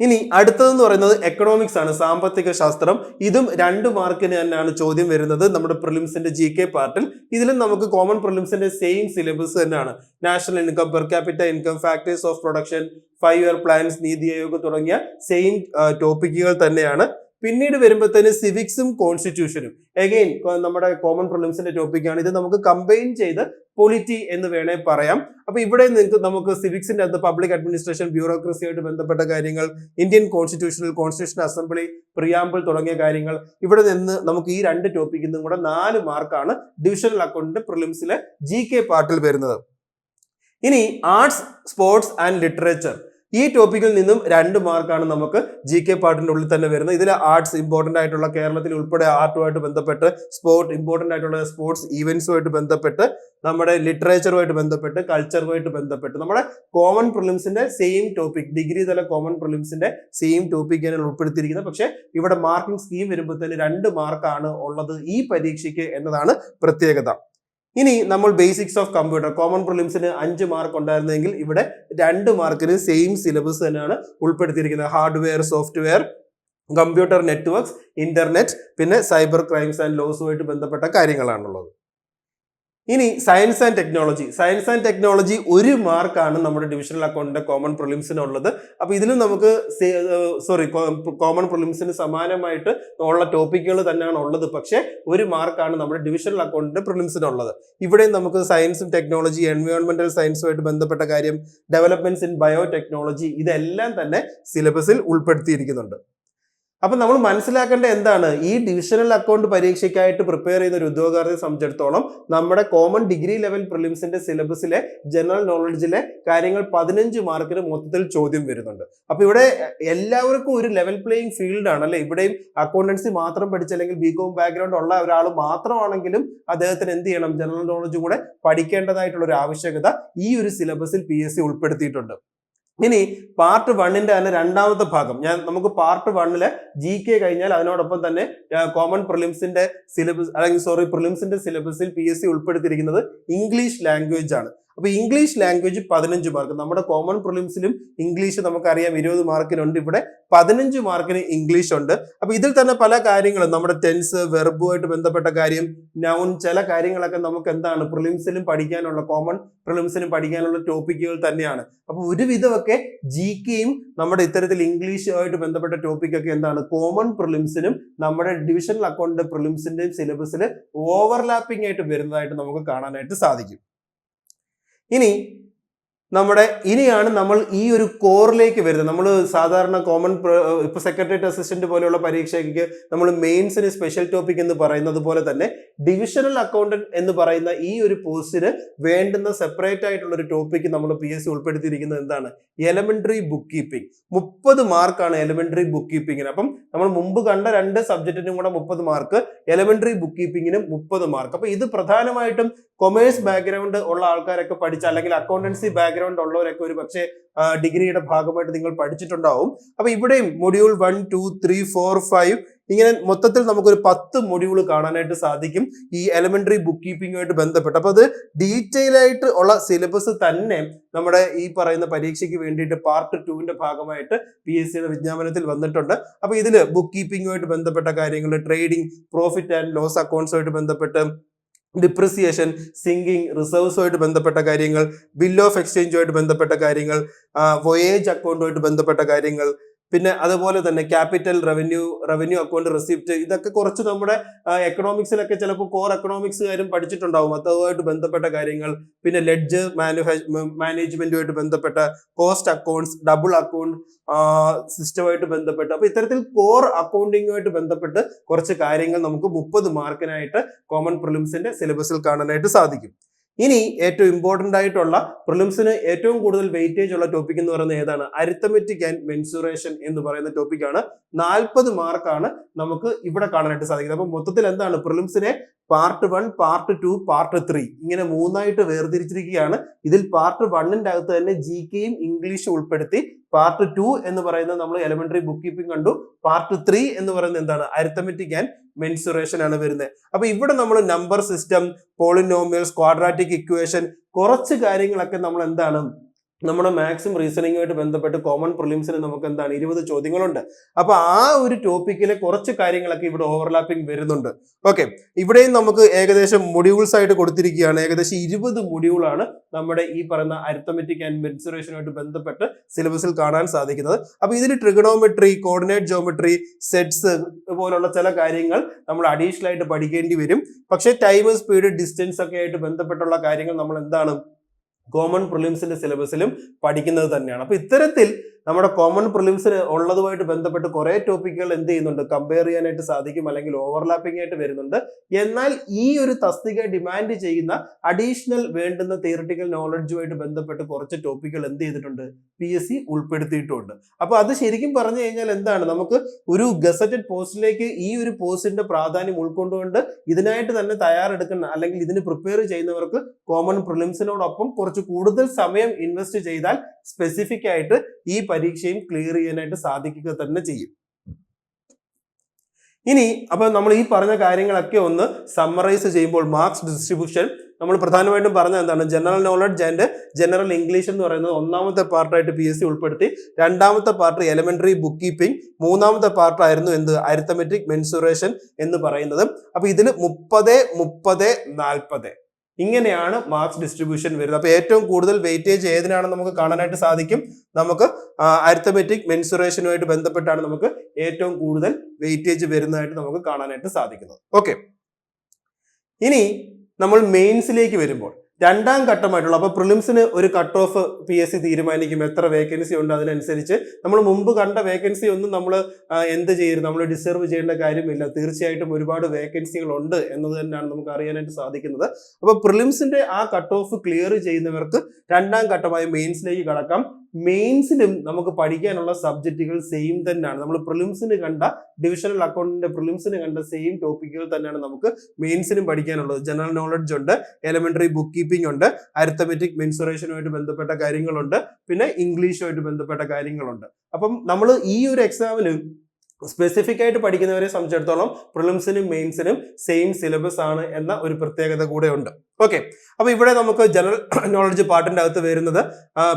ഇനി അടുത്തതെന്ന് പറയുന്നത് എക്കണോമിക്സ് ആണ് സാമ്പത്തിക ശാസ്ത്രം. ഇതും രണ്ട് മാർക്കിന് തന്നെയാണ് ചോദ്യം വരുന്നത് നമ്മുടെ പ്രിലിംസിന്റെ ജി കെ പാർട്ടിൽ ഇതിലും നമുക്ക് കോമൺ പ്രിലിംസിന്റെ സെയിം സിലബസ് തന്നെയാണ്. National income per capital income factors of production five year plans NITI Aayog തുടങ്ങിയ സെയിം ടോപ്പിക്കുകൾ തന്നെയാണ്. പിന്നീട് വരുമ്പോഴത്തേന് സിവിക്സും കോൺസ്റ്റിറ്റ്യൂഷനും എഗെയിൻ നമ്മുടെ കോമൺ പ്രിലിംസിന്റെ ടോപ്പിക്കാണ് ഇത് നമുക്ക് കമ്പൈൻ ചെയ്ത് പൊളിറ്റി എന്ന് വേണേ പറയാം. അപ്പൊ ഇവിടെ നിങ്ങൾക്ക് നമുക്ക് സിവിക്സിന്റെ അകത്ത് പബ്ലിക് അഡ്മിനിസ്ട്രേഷൻ ബ്യൂറോക്രസിയായിട്ട് ബന്ധപ്പെട്ട കാര്യങ്ങൾ Indian constitutional constitution assembly preamble തുടങ്ങിയ കാര്യങ്ങൾ ഇവിടെ നിന്ന് നമുക്ക് ഈ രണ്ട് ടോപ്പിക്കിൽ നിന്നും കൂടെ നാല് മാർക്കാണ് ഡിവിഷണൽ അക്കൗണ്ടിന്റെ പ്രിലിംസിലെ ജി പാർട്ടിൽ വരുന്നത്. ഇനി ആർട്സ് സ്പോർട്സ് ആൻഡ് ലിറ്ററേച്ചർ ഈ ടോപ്പിക്കിൽ നിന്നും രണ്ട് മാർക്കാണ് നമുക്ക് ജി കെ പാർട്ടിന്റെ ഉള്ളിൽ തന്നെ വരുന്നത്. ഇതിൽ ആർട്സ് ഇമ്പോർട്ടന്റ് ആയിട്ടുള്ള കേരളത്തിൽ ഉൾപ്പെടെ ആർട്ടുമായിട്ട് ബന്ധപ്പെട്ട് സ്പോർട്സ് ഇമ്പോർട്ടന്റ് ആയിട്ടുള്ള സ്പോർട്സ് ഈവൻസുമായിട്ട് ബന്ധപ്പെട്ട് നമ്മുടെ ലിറ്ററേച്ചറുമായിട്ട് ബന്ധപ്പെട്ട് കൾച്ചറുമായിട്ട് ബന്ധപ്പെട്ട് നമ്മുടെ കോമൺ പ്രിലിംസിന്റെ സെയിം ടോപ്പിക് ഡിഗ്രി തല കോമൺ പ്രിലിംസിന്റെ സെയിം ടോപ്പിക്കാണ് ഉൾപ്പെടുത്തിയിരിക്കുന്നത്. പക്ഷേ ഇവിടെ മാർക്കിംഗ് സ്കീം വരുമ്പോൾ തന്നെ രണ്ട് മാർക്കാണ് ഉള്ളത് ഈ പരീക്ഷയ്ക്ക് എന്നതാണ് പ്രത്യേകത. ഇനി നമ്മൾ ബേസിക്സ് ഓഫ് കമ്പ്യൂട്ടർ കോമൺ പ്രിലിംസിന് അഞ്ച് മാർക്ക് ഉണ്ടായിരുന്നെങ്കിൽ ഇവിടെ രണ്ട് മാർക്കിന് സെയിം സിലബസ് തന്നെയാണ് ഉൾപ്പെടുത്തിയിരിക്കുന്നത്. Hardware software computer networks internet പിന്നെ സൈബർ ക്രൈംസ് ആൻഡ് ലോസുമായിട്ട് ബന്ധപ്പെട്ട കാര്യങ്ങളാണുള്ളത്. ഇനി science and technology science and technology ഒരു മാർക്കാണ് നമ്മുടെ ഡിവിഷണൽ അക്കൗണ്ടിന്റെ കോമൺ പ്രിലിംസിനുള്ളത് അപ്പോൾ ഇതിലും നമുക്ക് സോറി കോമൺ പ്രിലിംസിന് സമാനമായിട്ട് ഉള്ള ടോപ്പിക്കുകൾ തന്നെയാണ് ഉള്ളത്. പക്ഷേ ഒരു മാർക്കാണ് നമ്മുടെ ഡിവിഷണൽ അക്കൗണ്ടിന്റെ പ്രിലിംസിനുള്ളത് ഇവിടെയും നമുക്ക് സയൻസും ടെക്നോളജി എൻവയോൺമെന്റൽ സയൻസുമായിട്ട് ബന്ധപ്പെട്ട കാര്യം ഡെവലപ്മെന്റ്സ് ഇൻ ബയോ ടെക്നോളജി ഇതെല്ലാം തന്നെ സിലബസിൽ ഉൾപ്പെടുത്തിയിരിക്കുന്നുണ്ട്. അപ്പൊ നമ്മൾ മനസ്സിലാക്കേണ്ട എന്താണ്? ഈ ഡിവിഷണൽ അക്കൗണ്ട് പരീക്ഷയ്ക്കായിട്ട് പ്രിപ്പയർ ചെയ്യുന്ന ഒരു ഉദ്യോഗാർത്ഥിയെ സംബന്ധിച്ചിടത്തോളം നമ്മുടെ കോമൺ ഡിഗ്രി ലെവൽ പ്രിലിംസിന്റെ സിലബസിലെ ജനറൽ നോളജിലെ കാര്യങ്ങൾ പതിനഞ്ച് മാർക്കിന് മൊത്തത്തിൽ ചോദ്യം വരുന്നുണ്ട്. അപ്പൊ ഇവിടെ എല്ലാവർക്കും ഒരു ലെവൽ പ്ലേയിങ് ഫീൽഡ് ആണ് അല്ലെ? ഇവിടെയും അക്കൗണ്ടൻസി മാത്രം പഠിച്ച അല്ലെങ്കിൽ ബി കോം ബാക്ക്ഗ്രൗണ്ട് ഉള്ള ഒരാൾ മാത്രമാണെങ്കിലും അദ്ദേഹത്തിന് എന്ത് ചെയ്യണം? ജനറൽ നോളജ് കൂടെ പഠിക്കേണ്ടതായിട്ടുള്ള ഒരു ആവശ്യകത ഈ ഒരു സിലബസിൽ പി ഉൾപ്പെടുത്തിയിട്ടുണ്ട്. ഇനി പാർട്ട് വണ്ണിന്റെ തന്നെ രണ്ടാമത്തെ ഭാഗം. ഞാൻ നമുക്ക് പാർട്ട് വണ്ണിലെ ജി കെ കഴിഞ്ഞാൽ അതിനോടൊപ്പം തന്നെ കോമൺ പ്രിലിംസിന്റെ സിലബസ് അല്ലെങ്കിൽ സോറി പ്രിലിംസിന്റെ സിലബസിൽ പി എസ് സി ഉൾപ്പെടുത്തിയിരിക്കുന്നത് ഇംഗ്ലീഷ് ലാംഗ്വേജ് ആണ്. അപ്പൊ ഇംഗ്ലീഷ് ലാംഗ്വേജ് പതിനഞ്ച് മാർക്ക് നമ്മുടെ കോമൺ പ്രിലിംസിലും ഇംഗ്ലീഷ് നമുക്കറിയാം ഇരുപത് മാർക്കിനുണ്ട് ഇവിടെ പതിനഞ്ച് മാർക്കിന് ഇംഗ്ലീഷ് ഉണ്ട്. അപ്പൊ ഇതിൽ തന്നെ പല കാര്യങ്ങളും. നമ്മുടെ ടെൻസ് വെർബുമായിട്ട് ബന്ധപ്പെട്ട കാര്യം നൗൺ ചില കാര്യങ്ങളൊക്കെ നമുക്ക് എന്താണ് പ്രിലിംസിലും പഠിക്കാനുള്ള കോമൺ പ്രിലിംസിലും പഠിക്കാനുള്ള ടോപ്പിക്കുകൾ തന്നെയാണ്. അപ്പൊ ഒരുവിധമൊക്കെ ജി കെയും നമ്മുടെ ഇത്തരത്തിൽ ഇംഗ്ലീഷുമായിട്ട് ബന്ധപ്പെട്ട ടോപ്പിക്കൊക്കെ എന്താണ്? കോമൺ പ്രിലിംസിനും നമ്മുടെ ഡിവിഷണൽ അക്കൗണ്ട് പ്രിലിംസിന്റെയും സിലബസിൽ ഓവർലാപ്പിംഗ് ആയിട്ട് വരുന്നതായിട്ട് നമുക്ക് കാണാനായിട്ട് സാധിക്കും. ഇനി നമ്മുടെ ഇനിയാണ് നമ്മൾ ഈ ഒരു കോറിലേക്ക് വരുന്നത്. നമ്മൾ സാധാരണ കോമൺ ഇപ്പൊ സെക്രട്ടേറിയറ്റ് അസിസ്റ്റന്റ് പോലെയുള്ള പരീക്ഷയ്ക്ക് നമ്മൾ മെയിൻസിന് സ്പെഷ്യൽ ടോപ്പിക് എന്ന് പറയുന്നത് പോലെ തന്നെ ഡിവിഷണൽ അക്കൗണ്ടന്റ് എന്ന് പറയുന്ന ഈ ഒരു പോസ്റ്റിന് വേണ്ടുന്ന സെപ്പറേറ്റ് ആയിട്ടുള്ള ഒരു ടോപ്പിക് നമ്മൾ പി എസ് സി ഉൾപ്പെടുത്തിയിരിക്കുന്നത് എന്താണ്? എലമെന്ററി ബുക്ക് കീപ്പിംഗ് മുപ്പത് മാർക്കാണ് എലമെന്ററി ബുക്ക് കീപ്പിങ്ങിന് അപ്പം നമ്മൾ മുമ്പ് കണ്ട രണ്ട് സബ്ജക്റ്റിനും കൂടെ മുപ്പത് മാർക്ക് എലമെന്ററി ബുക്ക് കീപ്പിംഗിന് മുപ്പത് മാർക്ക് അപ്പൊ ഇത് പ്രധാനമായിട്ടും കൊമേഴ്സ് ബാക്ക്ഗ്രൗണ്ട് ഉള്ള ആൾക്കാരൊക്കെ പഠിച്ച അല്ലെങ്കിൽ അക്കൗണ്ടൻസി ബാക്ക്ഗ്രൗണ്ട് ഉള്ളവരൊക്കെ ഒരു പക്ഷേ ഡിഗ്രിയുടെ ഭാഗമായിട്ട് നിങ്ങൾ പഠിച്ചിട്ടുണ്ടാവും. അപ്പൊ ഇവിടെയും module one two three four five ഇങ്ങനെ മൊത്തത്തിൽ നമുക്കൊരു പത്ത് മൊഡ്യൂൾ കാണാനായിട്ട് സാധിക്കും ഈ എലമെന്ററി ബുക്ക് കീപ്പിംഗുമായിട്ട് ബന്ധപ്പെട്ട്. അപ്പൊ അത് ഡീറ്റെയിൽ ആയിട്ട് ഉള്ള സിലബസ് തന്നെ നമ്മുടെ ഈ പറയുന്ന പരീക്ഷയ്ക്ക് വേണ്ടിയിട്ട് പാർട്ട് ടുവിന്റെ ഭാഗമായിട്ട് പി എസ് സിയുടെ വിജ്ഞാപനത്തിൽ വന്നിട്ടുണ്ട്. അപ്പൊ ഇതിൽ ബുക്ക് കീപ്പിംഗുമായിട്ട് ബന്ധപ്പെട്ട കാര്യങ്ങൾ ട്രേഡിംഗ് പ്രോഫിറ്റ് ആൻഡ് ലോസ് അക്കൗണ്ട്സുമായിട്ട് ബന്ധപ്പെട്ട് ഡിപ്രിസിയേഷൻ സിങ്കിങ് റിസർവ്സുമായിട്ട് ബന്ധപ്പെട്ട കാര്യങ്ങൾ ബിൽ ഓഫ് എക്സ്ചേഞ്ചുമായിട്ട് ബന്ധപ്പെട്ട കാര്യങ്ങൾ വൊയേജ് അക്കൗണ്ടുമായിട്ട് ബന്ധപ്പെട്ട കാര്യങ്ങൾ പിന്നെ അതുപോലെ തന്നെ capital revenue revenue account receipt ഇതൊക്കെ കുറച്ച് നമ്മുടെ എക്കണോമിക്സിലൊക്കെ ചിലപ്പോൾ കോർ എക്കണോമിക്സ് കാര്യം പഠിച്ചിട്ടുണ്ടാവും. അതുമായിട്ട് ബന്ധപ്പെട്ട കാര്യങ്ങൾ പിന്നെ ലെഡ്ജ് മാനുഫാ മാനേജ്മെന്റുമായിട്ട് ബന്ധപ്പെട്ട കോസ്റ്റ് അക്കൗണ്ട്സ് ഡബിൾ അക്കൗണ്ട് സിസ്റ്റമായിട്ട് ബന്ധപ്പെട്ട്. അപ്പൊ ഇത്തരത്തിൽ കോർ അക്കൗണ്ടിങ്ങുമായിട്ട് ബന്ധപ്പെട്ട് കുറച്ച് കാര്യങ്ങൾ നമുക്ക് മുപ്പത് മാർക്കിനായിട്ട് കോമൺ പ്രിലിംസിന്റെ സിലബസിൽ കാണാനായിട്ട് സാധിക്കും. ഇനി ഏറ്റവും ഇമ്പോർട്ടന്റ് ആയിട്ടുള്ള പ്രിലിംസിന് ഏറ്റവും കൂടുതൽ വെയിറ്റേജ് ഉള്ള ടോപ്പിക് എന്ന് പറയുന്നത് ഏതാണ്? അരിത്തമെറ്റിക് ആൻഡ് മെൻസുറേഷൻ എന്ന് പറയുന്ന ടോപ്പിക്കാണ് നാൽപ്പത് മാർക്കാണ് നമുക്ക് ഇവിടെ കാണാനായിട്ട് സാധിക്കുന്നത്. അപ്പൊ മൊത്തത്തിൽ എന്താണ് പ്രിലിംസിനെ part one part two part three ഇങ്ങനെ മൂന്നായിട്ട് വേർതിരിച്ചിരിക്കുകയാണ്. ഇതിൽ പാർട്ട് വണ്ണിന്റെ അകത്ത് തന്നെ ജി കെയും ഇംഗ്ലീഷും ഉൾപ്പെടുത്തി പാർട്ട് ടു എന്ന് പറയുന്നത് നമ്മൾ എലിമെന്ററി ബുക്ക് കീപ്പിംഗ് കണ്ടു. പാർട്ട് ത്രീ എന്ന് പറയുന്നത് എന്താണ്? അരിത്തമെറ്റിക് ആൻഡ് മെൻസുറേഷൻ ആണ് വരുന്നത്. അപ്പൊ ഇവിടെ നമ്മൾ number system polynomials quadratic equation കുറച്ച് കാര്യങ്ങളൊക്കെ നമ്മൾ എന്താണ് നമ്മുടെ മാക്സിം റീസണിങ്ങുമായിട്ട് ബന്ധപ്പെട്ട് കോമൺ പ്രിലിംസിന് നമുക്ക് എന്താണ് ഇരുപത് ചോദ്യങ്ങളുണ്ട്. അപ്പൊ ആ ഒരു ടോപ്പിക്കിലെ കുറച്ച് കാര്യങ്ങളൊക്കെ ഇവിടെ ഓവർലാപ്പിംഗ് വരുന്നുണ്ട്. ഓക്കെ ഇവിടെയും നമുക്ക് ഏകദേശം മൊഡ്യൂൾസ് ആയിട്ട് കൊടുത്തിരിക്കുകയാണ്. ഏകദേശം ഇരുപത് മൊഡ്യൂളാണ് നമ്മുടെ ഈ പറയുന്ന അരിത്തമെറ്റിക് ആൻഡ് മെൻസുറേഷനുമായിട്ട് ബന്ധപ്പെട്ട് സിലബസിൽ കാണാൻ സാധിക്കുന്നത്. അപ്പൊ ഇതിൽ ട്രിഗണോമെട്രി കോർഡിനേറ്റ് ജോമെട്രി സെറ്റ്സ് പോലുള്ള ചില കാര്യങ്ങൾ നമ്മൾ അഡീഷണൽ ആയിട്ട് പഠിക്കേണ്ടി വരും. പക്ഷേ ടൈം സ്പീഡ് ഡിസ്റ്റൻസ് ഒക്കെ ആയിട്ട് ബന്ധപ്പെട്ടുള്ള കാര്യങ്ങൾ നമ്മൾ എന്താണ് കോമൺ പ്രിലിംസിന്റെ സിലബസിലും പഠിക്കുന്നത് തന്നെയാണ്. അപ്പൊ ഇത്തരത്തിൽ നമ്മുടെ കോമൺ പ്രിലിംസിന് ഉള്ളതുമായിട്ട് ബന്ധപ്പെട്ട് കുറേ ടോപ്പിക്കുകൾ എന്ത് ചെയ്യുന്നുണ്ട്? കമ്പയർ ചെയ്യാനായിട്ട് സാധിക്കും അല്ലെങ്കിൽ ഓവർലാപ്പിംഗ് ആയിട്ട് വരുന്നുണ്ട്. എന്നാൽ ഈ ഒരു തസ്തിക ഡിമാൻഡ് ചെയ്യുന്ന അഡീഷണൽ വേണ്ടുന്ന തിയറിറ്റിക്കൽ നോളജുമായിട്ട് ബന്ധപ്പെട്ട് കുറച്ച് ടോപ്പിക്കുകൾ എന്ത് ചെയ്തിട്ടുണ്ട്? പി എസ് സി ഉൾപ്പെടുത്തിയിട്ടുണ്ട്. അപ്പൊ അത് ശരിക്കും പറഞ്ഞു കഴിഞ്ഞാൽ എന്താണ്? നമുക്ക് ഒരു ഗസറ്റഡ് പോസ്റ്റിലേക്ക് ഈ ഒരു പോസ്റ്റിന്റെ പ്രാധാന്യം ഉൾക്കൊണ്ടുകൊണ്ട് ഇതിനായിട്ട് തന്നെ തയ്യാറെടുക്കുന്ന അല്ലെങ്കിൽ ഇതിന് പ്രിപ്പയർ ചെയ്യുന്നവർക്ക് കോമൺ പ്രിലിംസിനോടൊപ്പം കുറച്ച് കൂടുതൽ സമയം ഇൻവെസ്റ്റ് ചെയ്താൽ സ്പെസിഫിക് ആയിട്ട് ഈ പരീക്ഷയും ക്ലിയർ ചെയ്യാനായിട്ട് സാധിക്കുക തന്നെ ചെയ്യും. ഇനി അപ്പൊ നമ്മൾ ഈ പറഞ്ഞ കാര്യങ്ങളൊക്കെ ഒന്ന് സമ്മറൈസ് ചെയ്യുമ്പോൾ മാർക്സ് ഡിസ്ട്രിബ്യൂഷൻ നമ്മൾ പ്രധാനമായിട്ടും പറഞ്ഞ എന്താണ്? General knowledge and general English എന്ന് പറയുന്നത് ഒന്നാമത്തെ പാർട്ടായിട്ട് പി എസ് സി ഉൾപ്പെടുത്തി രണ്ടാമത്തെ പാർട്ട് എലിമെന്ററി ബുക്ക് കീപ്പിംഗ് മൂന്നാമത്തെ പാർട്ടായിരുന്നു എന്ത്? അരിത്തമെറ്റിക് മെൻസുറേഷൻ എന്ന് പറയുന്നത്. അപ്പൊ ഇതിൽ മുപ്പത് മുപ്പത് നാൽപ്പത് ഇങ്ങനെയാണ് മാർക്സ് ഡിസ്ട്രിബ്യൂഷൻ വരുന്നത്. അപ്പോൾ ഏറ്റവും കൂടുതൽ വെയിറ്റേജ് ഏതിനാണെന്ന് നമുക്ക് കാണാനായിട്ട് സാധിക്കും? നമുക്ക് അരിത്തമെറ്റിക് മെൻസുറേഷനുമായിട്ട് ബന്ധപ്പെട്ടാണ് നമുക്ക് ഏറ്റവും കൂടുതൽ വെയിറ്റേജ് വരുന്നതായിട്ട് നമുക്ക് കാണാനായിട്ട് സാധിക്കുന്നത്. ഓക്കെ ഇനി നമ്മൾ മെയിൻസിലേക്ക് വരുമ്പോൾ രണ്ടാം ഘട്ടമായിട്ടുള്ള അപ്പൊ പ്രിലിംസിന് ഒരു cut off P S C തീരുമാനിക്കും എത്ര വേക്കൻസി ഉണ്ട് അതിനനുസരിച്ച്. നമ്മൾ മുമ്പ് കണ്ട വേക്കൻസി ഒന്നും നമ്മൾ എന്ത് ചെയ്യരുത് നമ്മൾ ഡിസർവ് ചെയ്യേണ്ട കാര്യമില്ല. തീർച്ചയായിട്ടും ഒരുപാട് വേക്കൻസികൾ ഉണ്ട് എന്നത് തന്നെയാണ് നമുക്ക് അറിയാനായിട്ട് സാധിക്കുന്നത്. അപ്പോൾ പ്രിലിംസിന്റെ ആ കട്ട് ഓഫ് ക്ലിയർ ചെയ്യുന്നവർക്ക് രണ്ടാം ഘട്ടമായി മെയിൻസിലേക്ക് കടക്കാം. മെയിൻസിലും നമുക്ക് പഠിക്കാനുള്ള സബ്ജക്റ്റുകൾ സെയിം തന്നെയാണ്. നമ്മൾ പ്രിലിംസിന് കണ്ട ഡിവിഷണൽ അക്കൗണ്ടിന്റെ പ്രിലിംസിന് കണ്ട സെയിം ടോപ്പിക്കുകൾ തന്നെയാണ് നമുക്ക് മെയിൻസിനും പഠിക്കാനുള്ളത്. ജനറൽ നോളജ് ഉണ്ട് എലമെന്ററി ബുക്ക് കീപ്പിംഗ് ഉണ്ട് അരിത്തമെറ്റിക് മെൻസുറേഷനുമായിട്ട് ബന്ധപ്പെട്ട കാര്യങ്ങളുണ്ട് പിന്നെ ഇംഗ്ലീഷുമായിട്ട് ബന്ധപ്പെട്ട കാര്യങ്ങളുണ്ട്. അപ്പം നമ്മൾ ഈ ഒരു എക്സാമിന് സ്പെസിഫിക് ആയിട്ട് പഠിക്കുന്നവരെ സംബന്ധിച്ചിടത്തോളം പ്രിലിംസിനും മെയിൻസിനും സെയിം സിലബസ് ആണ് എന്ന ഒരു പ്രത്യേകത കൂടെ ഉണ്ട്. ഓക്കെ അപ്പൊ ഇവിടെ നമുക്ക് ജനറൽ നോളജ് പാർട്ടിന്റെ അകത്ത് വരുന്നത്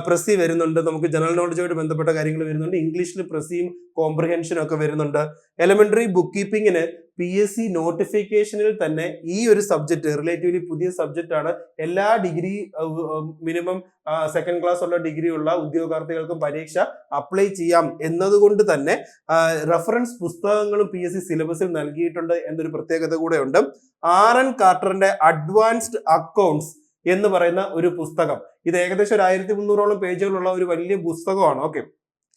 പ്രസി വരുന്നുണ്ട്. നമുക്ക് ജനറൽ നോളജുമായിട്ട് ബന്ധപ്പെട്ട കാര്യങ്ങൾ വരുന്നുണ്ട്. ഇംഗ്ലീഷിൽ പ്രസിയും കോംപ്രിഹെൻഷനും ഒക്കെ വരുന്നുണ്ട്. എലമെന്ററി ബുക്ക് കീപ്പിങ്ങിന് പി എസ് സി നോട്ടിഫിക്കേഷനിൽ തന്നെ ഈ ഒരു സബ്ജക്ട് റിലേറ്റീവ്ലി പുതിയ സബ്ജക്റ്റ് ആണ്. എല്ലാ ഡിഗ്രി മിനിമം സെക്കൻഡ് ക്ലാസ് ഉള്ള ഡിഗ്രി ഉള്ള ഉദ്യോഗാർത്ഥികൾക്കും പരീക്ഷ അപ്ലൈ ചെയ്യാം എന്നതുകൊണ്ട് തന്നെ റെഫറൻസ് പുസ്തകങ്ങളും പി എസ് സി സിലബസിൽ നൽകിയിട്ടുണ്ട് എന്നൊരു പ്രത്യേകത കൂടെ ഉണ്ട് ആർ എൻ കാർട്ടറിന്റെ അഡ്വാൻസ്ഡ് അക്കൗണ്ട്സ് എന്ന് പറയുന്ന ഒരു പുസ്തകം. ഇത് ഏകദേശം ഒരു ആയിരത്തി മുന്നൂറോളം പേജുകളുള്ള ഒരു വലിയ പുസ്തകമാണ്. ഓക്കെ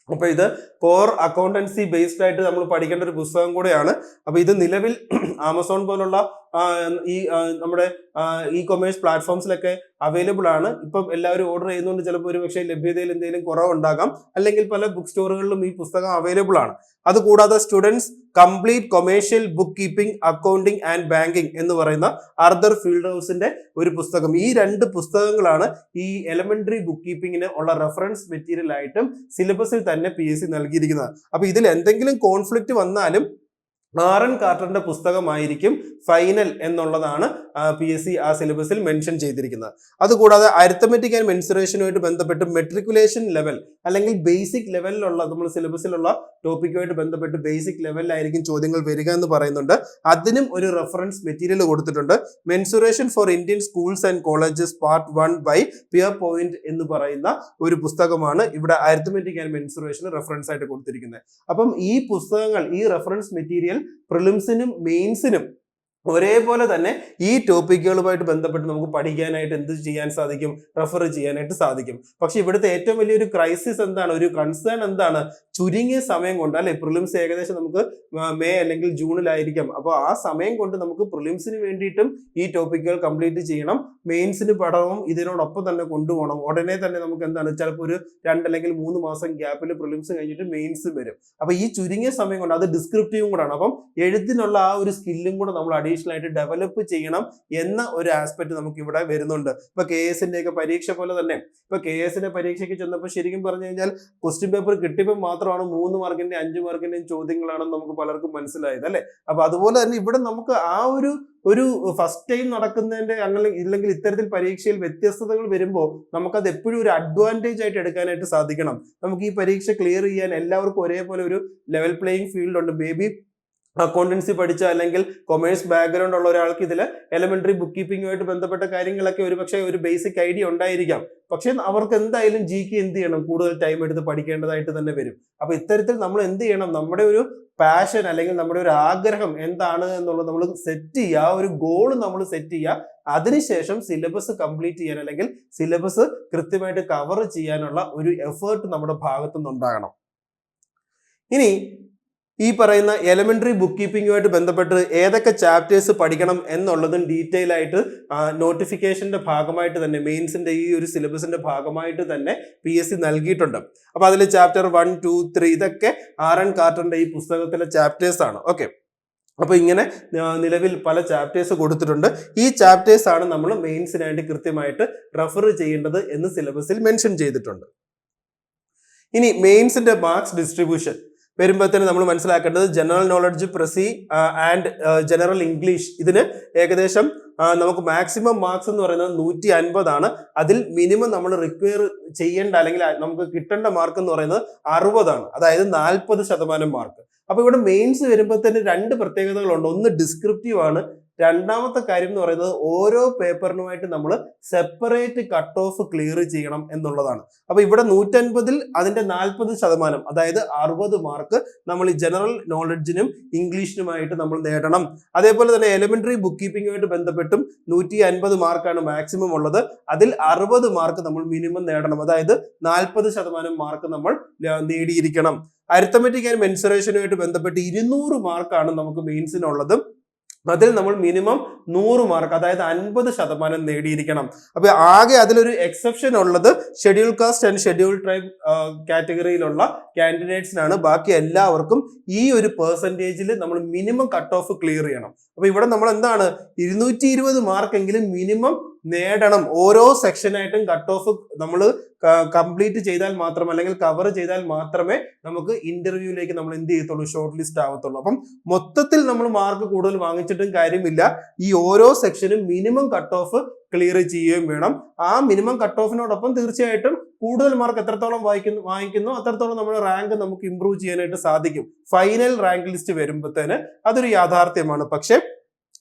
അപ്പൊ ഇത് കോർ അക്കൗണ്ടൻസി ബേസ്ഡ് ആയിട്ട് നമ്മൾ പഠിക്കേണ്ട ഒരു പുസ്തകം കൂടെയാണ്. അപ്പൊ ഇത് നിലവിൽ [CLEARS THROAT] ആമസോൺ പോലുള്ള ഈ നമ്മുടെ ഇ കൊമേഴ്സ് പ്ലാറ്റ്ഫോംസിലൊക്കെ അവൈലബിൾ ആണ്. ഇപ്പം എല്ലാവരും ഓർഡർ ചെയ്യുന്നതുകൊണ്ട് ചിലപ്പോൾ ഒരു പക്ഷേ ലഭ്യതയിൽ എന്തെങ്കിലും കുറവുണ്ടാകാം. അല്ലെങ്കിൽ പല ബുക്ക് സ്റ്റോറുകളിലും ഈ പുസ്തകം അവൈലബിൾ ആണ്. അതുകൂടാതെ students complete commercial book keeping accounting and banking എന്ന് പറയുന്ന അർദർ ഫീൽഡ് ഹൗസിന്റെ ഒരു പുസ്തകം. ഈ രണ്ട് പുസ്തകങ്ങളാണ് ഈ എലമെന്ററി ബുക്ക് കീപ്പിങ്ങിന് ഉള്ള റെഫറൻസ് മെറ്റീരിയൽ ആയിട്ടും സിലബസിൽ തന്നെ പി എസ് സി നൽകിയിരിക്കുന്നത്. അപ്പൊ ഇതിൽ എന്തെങ്കിലും കോൺഫ്ലിക്റ്റ് വന്നാലും ആർ എൻ കാർട്ടറിന്റെ പുസ്തകമായിരിക്കും ഫൈനൽ എന്നുള്ളതാണ് പി എസ് സി ആ സിലബസിൽ മെൻഷൻ ചെയ്തിരിക്കുന്നത്. അതുകൂടാതെ അരിത്തമെറ്റിക് ആൻഡ് മെൻസുറേഷനുമായിട്ട് ബന്ധപ്പെട്ട് മെട്രിക്കുലേഷൻ ലെവൽ അല്ലെങ്കിൽ ബേസിക് ലെവലിലുള്ള നമ്മൾ സിലബസിലുള്ള ടോപ്പിക്കുമായിട്ട് ബന്ധപ്പെട്ട് ബേസിക് ലെവലിലായിരിക്കും ചോദ്യങ്ങൾ വരിക എന്ന് പറയുന്നുണ്ട്. അതിനും ഒരു റെഫറൻസ് മെറ്റീരിയൽ കൊടുത്തിട്ടുണ്ട്. Mensuration for Indian schools and colleges part one by Pierpoint എന്ന് പറയുന്ന ഒരു പുസ്തകമാണ് ഇവിടെ അരിത്തമെറ്റിക് ആൻഡ് മെൻസുറേഷന് റെഫറൻസ് ആയിട്ട് കൊടുത്തിരിക്കുന്നത്. അപ്പം ഈ പുസ്തകങ്ങൾ ഈ റെഫറൻസ് മെറ്റീരിയൽ പ്രിലിംസിനും മെയിൻസിനും ഒരേപോലെ തന്നെ ഈ ടോപ്പിക്കുകളുമായിട്ട് ബന്ധപ്പെട്ട് നമുക്ക് പഠിക്കാനായിട്ട് എന്ത് ചെയ്യാൻ സാധിക്കും? റെഫർ ചെയ്യാനായിട്ട് സാധിക്കും. പക്ഷെ ഇവിടുത്തെ ഏറ്റവും വലിയൊരു ക്രൈസിസ് എന്താണ്? ഒരു കൺസേൺ എന്താണ്? ചുരുങ്ങിയ സമയം കൊണ്ട് അല്ലെ? പ്രിലിംസ് ഏകദേശം നമുക്ക് മെയ് അല്ലെങ്കിൽ ജൂണിലായിരിക്കാം. അപ്പോൾ ആ സമയം കൊണ്ട് നമുക്ക് പ്രിലിംസിന് വേണ്ടിയിട്ടും ഈ ടോപ്പിക്കുകൾ കംപ്ലീറ്റ് ചെയ്യണം. മെയിൻസിന് പഠനവും ഇതിനോടൊപ്പം തന്നെ കൊണ്ടുപോകണം. ഉടനെ തന്നെ നമുക്ക് എന്താണ്? ചിലപ്പോൾ ഒരു രണ്ട് അല്ലെങ്കിൽ മൂന്ന് മാസം ഗ്യാപ്പിൽ പ്രിലിംസ് കഴിഞ്ഞിട്ട് മെയിൻസ് വരും. അപ്പൊ ഈ ചുരുങ്ങിയ സമയം കൊണ്ട് അത് ഡിസ്ക്രിപ്റ്റീവും കൂടാണ്. അപ്പം എഴുത്തിനുള്ള ആ ഒരു സ്കില്ലും കൂടെ നമ്മൾ അഡീഷണൽ ആയിട്ട് ഡെവലപ്പ് ചെയ്യണം എന്ന ഒരു ആസ്പെക്ട് നമുക്ക് ഇവിടെ വരുന്നുണ്ട്. ഇപ്പൊ കെ എസിന്റെ ഒക്കെ പരീക്ഷ പോലെ തന്നെ. ഇപ്പൊ കെ എസിന്റെ പരീക്ഷയ്ക്ക് ചെന്നപ്പോൾ ശരിക്കും പറഞ്ഞു കഴിഞ്ഞാൽ ക്വസ്റ്റ്യൻ പേപ്പർ കിട്ടിയപ്പോൾ മാത്രമാണ് മൂന്ന് മാർക്കിന്റെ അഞ്ച് മാർക്കിന്റെയും ചോദ്യങ്ങളാണെന്ന് നമുക്ക് പലർക്കും മനസ്സിലായത് അല്ലെ? അപ്പൊ അതുപോലെ തന്നെ ഇവിടെ നമുക്ക് ആ ഒരു ഒരു ഫസ്റ്റ് ടൈം നടക്കുന്നതിന്റെ അങ്ങനെ ഇല്ലെങ്കിൽ ഇത്തരത്തിൽ പരീക്ഷയിൽ വ്യത്യസ്തതകൾ വരുമ്പോൾ നമുക്കത് എപ്പോഴും ഒരു അഡ്വാന്റേജ് ആയിട്ട് എടുക്കാനായിട്ട് സാധിക്കണം. നമുക്ക് ഈ പരീക്ഷ ക്ലിയർ ചെയ്യാൻ എല്ലാവർക്കും ഒരേപോലെ ഒരു ലെവൽ പ്ലേയിങ് ഫീൽഡ് ഉണ്ട്. ബേബി അക്കൗണ്ടൻസി പഠിച്ച അല്ലെങ്കിൽ കൊമേഴ്സ് ബാക്ക്ഗ്രൗണ്ട് ഉള്ള ഒരാൾക്ക് ഇതിൽ എലമെന്ററി ബുക്ക് കീപ്പിംഗുമായിട്ട് ബന്ധപ്പെട്ട കാര്യങ്ങളൊക്കെ ഒരു പക്ഷേ ഒരു ബേസിക് ഐഡിയ ഉണ്ടായിരിക്കാം. പക്ഷെ അവർക്ക് എന്തായാലും ജിക്ക് എന്ത് ചെയ്യണം? കൂടുതൽ ടൈം എടുത്ത് പഠിക്കേണ്ടതായിട്ട് തന്നെ വരും. അപ്പൊ ഇത്തരത്തിൽ നമ്മൾ എന്ത് ചെയ്യണം? നമ്മുടെ ഒരു പാഷൻ അല്ലെങ്കിൽ നമ്മുടെ ഒരു ആഗ്രഹം എന്താണ് എന്നുള്ളത് നമ്മൾ സെറ്റ് ചെയ്യുക. ആ ഒരു ഗോൾ നമ്മൾ സെറ്റ് ചെയ്യുക. അതിനുശേഷം സിലബസ് കംപ്ലീറ്റ് ചെയ്യാൻ അല്ലെങ്കിൽ സിലബസ് കൃത്യമായിട്ട് കവർ ചെയ്യാനുള്ള ഒരു എഫേർട്ട് നമ്മുടെ ഭാഗത്തുനിന്ന് ഉണ്ടാകണം ഇനി ഈ പറയുന്ന എലമെന്ററി ബുക്ക് കീപ്പിംഗുമായിട്ട് ബന്ധപ്പെട്ട് ഏതൊക്കെ ചാപ്റ്റേഴ്സ് പഠിക്കണം എന്നുള്ളതും ഡീറ്റെയിൽ ആയിട്ട് നോട്ടിഫിക്കേഷന്റെ ഭാഗമായിട്ട് തന്നെ മെയിൻസിന്റെ ഈ ഒരു സിലബസിന്റെ ഭാഗമായിട്ട് തന്നെ പി എസ് സി നൽകിയിട്ടുണ്ട്. അപ്പൊ അതിൽ ചാപ്റ്റർ വൺ ടു ത്രീ ഇതൊക്കെ ആർ എൻ കാർട്ടറിന്റെ ഈ പുസ്തകത്തിലെ ചാപ്റ്റേഴ്സ് ആണ്. ഓക്കെ അപ്പോൾ ഇങ്ങനെ നിലവിൽ പല ചാപ്റ്റേഴ്സ് കൊടുത്തിട്ടുണ്ട്. ഈ ചാപ്റ്റേഴ്സ് ആണ് നമ്മൾ മെയിൻസിനായിട്ട് കൃത്യമായിട്ട് റെഫർ ചെയ്യേണ്ടത് എന്ന് സിലബസിൽ മെൻഷൻ ചെയ്തിട്ടുണ്ട്. ഇനി മെയിൻസിന്റെ മാർക്സ് ഡിസ്ട്രിബ്യൂഷൻ വരുമ്പോഴത്തേന് നമ്മൾ മനസ്സിലാക്കേണ്ടത് general knowledge precis and general English ഇതിന് ഏകദേശം നമുക്ക് മാക്സിമം മാർക്സ് എന്ന് പറയുന്നത് നൂറ്റി അൻപതാണ് അതിൽ മിനിമം നമ്മൾ റിക്വയർ ചെയ്യേണ്ട അല്ലെങ്കിൽ നമുക്ക് കിട്ടേണ്ട മാർക്ക് എന്ന് പറയുന്നത് അറുപതാണ്. അതായത് നാൽപ്പത് ശതമാനം മാർക്ക് അപ്പൊ ഇവിടെ മെയിൻസ് വരുമ്പോൾ തന്നെ രണ്ട് പ്രത്യേകതകളുണ്ട്. ഒന്ന് ഡിസ്ക്രിപ്റ്റീവ് ആണ് രണ്ടാമത്തെ കാര്യം എന്ന് പറയുന്നത് ഓരോ പേപ്പറിനുമായിട്ട് നമ്മൾ സെപ്പറേറ്റ് കട്ട് ഓഫ് ക്ലിയർ ചെയ്യണം എന്നുള്ളതാണ്. അപ്പൊ ഇവിടെ നൂറ്റൻപതിൽ അതിന്റെ നാൽപ്പത് ശതമാനം അതായത് അറുപത് മാർക്ക് നമ്മൾ ഈ ജനറൽ നോളജിനും ഇംഗ്ലീഷിനുമായിട്ട് നമ്മൾ നേടണം. അതേപോലെ തന്നെ എലിമെന്ററി ബുക്ക് കീപ്പിംഗുമായിട്ട് ബന്ധപ്പെട്ടും നൂറ്റി അൻപത് മാർക്കാണ് മാക്സിമം ഉള്ളത്. അതിൽ അറുപത് മാർക്ക് നമ്മൾ മിനിമം നേടണം. അതായത് നാൽപ്പത് ശതമാനം മാർക്ക് നമ്മൾ നേടിയിരിക്കണം. അരിത്തമെറ്റിക് ആൻഡ് മെൻസറേഷനുമായിട്ട് ബന്ധപ്പെട്ട് ഇരുന്നൂറ് മാർക്കാണ് നമുക്ക് മെയിൻസിനുള്ളത് അതിൽ നമ്മൾ മിനിമം നൂറ് മാർക്ക് അതായത് അൻപത് ശതമാനം നേടിയിരിക്കണം. അപ്പൊ ആകെ അതിലൊരു എക്സെപ്ഷൻ ഉള്ളത് schedule caste and schedule tribe കാറ്റഗറിയിലുള്ള കാൻഡിഡേറ്റ്സിനാണ് ബാക്കി എല്ലാവർക്കും ഈ ഒരു പെർസെന്റേജിൽ നമ്മൾ മിനിമം കട്ട് ഓഫ് ക്ലിയർ ചെയ്യണം. അപ്പൊ ഇവിടെ നമ്മൾ എന്താണ്? ഇരുന്നൂറ്റി ഇരുപത് മാർക്കെങ്കിലും മിനിമം നേടണം. ഓരോ സെക്ഷനായിട്ടും കട്ട് ഓഫ് നമ്മൾ കംപ്ലീറ്റ് ചെയ്താൽ മാത്രം അല്ലെങ്കിൽ കവർ ചെയ്താൽ മാത്രമേ നമുക്ക് ഇന്റർവ്യൂവിലേക്ക് നമ്മൾ എന്ത് ചെയ്യത്തുള്ളൂ? ഷോർട്ട് ലിസ്റ്റ് ആവത്തുള്ളൂ. അപ്പം മൊത്തത്തിൽ നമ്മൾ മാർക്ക് കൂടുതൽ വാങ്ങിച്ചിട്ടും കാര്യമില്ല. ഈ ഓരോ സെക്ഷനും മിനിമം കട്ട് ഓഫ് ക്ലിയർ ചെയ്യുകയും വേണം. ആ മിനിമം കട്ട് ഓഫിനോടൊപ്പം തീർച്ചയായിട്ടും കൂടുതൽ മാർക്ക് എത്രത്തോളം വായിക്കുന്നു വാങ്ങിക്കുന്നു അത്രത്തോളം നമ്മുടെ റാങ്ക് നമുക്ക് ഇമ്പ്രൂവ് ചെയ്യാനായിട്ട് സാധിക്കും. ഫൈനൽ റാങ്ക് ലിസ്റ്റ് വരുമ്പോഴത്തേന് അതൊരു യാഥാർത്ഥ്യമാണ്. പക്ഷെ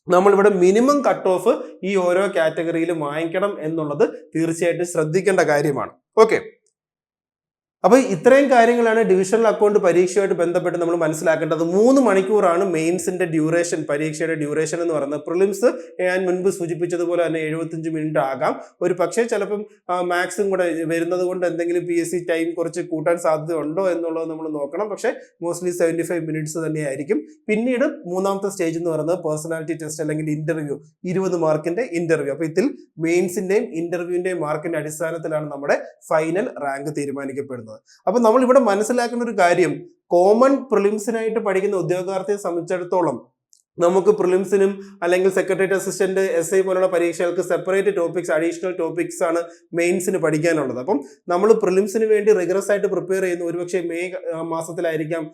നമ്മളിവിടെ മിനിമം കട്ട് ഓഫ് ഈ ഓരോ കാറ്റഗറിയിലും വാങ്ങിക്കണം എന്നുള്ളത് തീർച്ചയായിട്ടും ശ്രദ്ധിക്കേണ്ട കാര്യമാണ്. ഓക്കെ അപ്പൊ ഇത്രയും കാര്യങ്ങളാണ് ഡിവിഷണൽ അക്കൗണ്ട് പരീക്ഷയുമായിട്ട് ബന്ധപ്പെട്ട് നമ്മൾ മനസ്സിലാക്കേണ്ടത്. മൂന്ന് മണിക്കൂറാണ് മെയിൻസിന്റെ ഡ്യൂറേഷൻ പരീക്ഷയുടെ ഡ്യൂറേഷൻ എന്ന് പറയുന്നത്. പ്രിലിംസ് ഞാൻ മുൻപ് സൂചിപ്പിച്ചതുപോലെ തന്നെ എഴുപത്തഞ്ച് മിനിറ്റ് ആകാം. ഒരു പക്ഷേ ചിലപ്പം മാക്സും കൂടെ വരുന്നത് കൊണ്ട് എന്തെങ്കിലും പി എസ് സി ടൈം കുറച്ച് കൂട്ടാൻ സാധ്യത ഉണ്ടോ എന്നുള്ളത് നമ്മൾ നോക്കണം. പക്ഷേ മോസ്റ്റ്ലി സെവന്റി ഫൈവ് മിനിറ്റ്സ് തന്നെയായിരിക്കും. പിന്നീട് മൂന്നാമത്തെ സ്റ്റേജ് എന്ന് പറയുന്നത് പേഴ്സണാലിറ്റി ടെസ്റ്റ് അല്ലെങ്കിൽ ഇന്റർവ്യൂ ഇരുപത് മാർക്കിന്റെ ഇന്റർവ്യൂ അപ്പോൾ ഇതിൽ മെയിൻസിന്റെയും ഇന്റർവ്യൂവിന്റെയും മാർക്കിന്റെ അടിസ്ഥാനത്തിലാണ് നമ്മുടെ ഫൈനൽ റാങ്ക് തീരുമാനിക്കപ്പെടുന്നത്. അപ്പൊ നമ്മൾ ഇവിടെ മനസ്സിലാക്കേണ്ട ഒരു കാര്യം കോമൺ പ്രിലിംസിനായിട്ട് പഠിക്കുന്ന ഉദ്യോഗാർത്ഥിയെ സംബന്ധിച്ചിടത്തോളം നമുക്ക് പ്രിലിംസിനും അല്ലെങ്കിൽ സെക്രട്ടേറിയറ്റ് അസിസ്റ്റന്റ് എസ് ഐ പോലുള്ള പരീക്ഷകൾക്ക് സെപ്പറേറ്റ് ടോപ്പിക്സ് അഡീഷണൽ ടോപ്പിക്സ് ആണ് മെയിൻസിന് പഠിക്കാനുള്ളത്. അപ്പം നമ്മൾ പ്രിലിംസിന് വേണ്ടി റിഗറസ് ആയിട്ട് പ്രിപ്പയർ ചെയ്യുന്ന ഒരുപക്ഷെ മെയ് മാസത്തിലായിരിക്കാം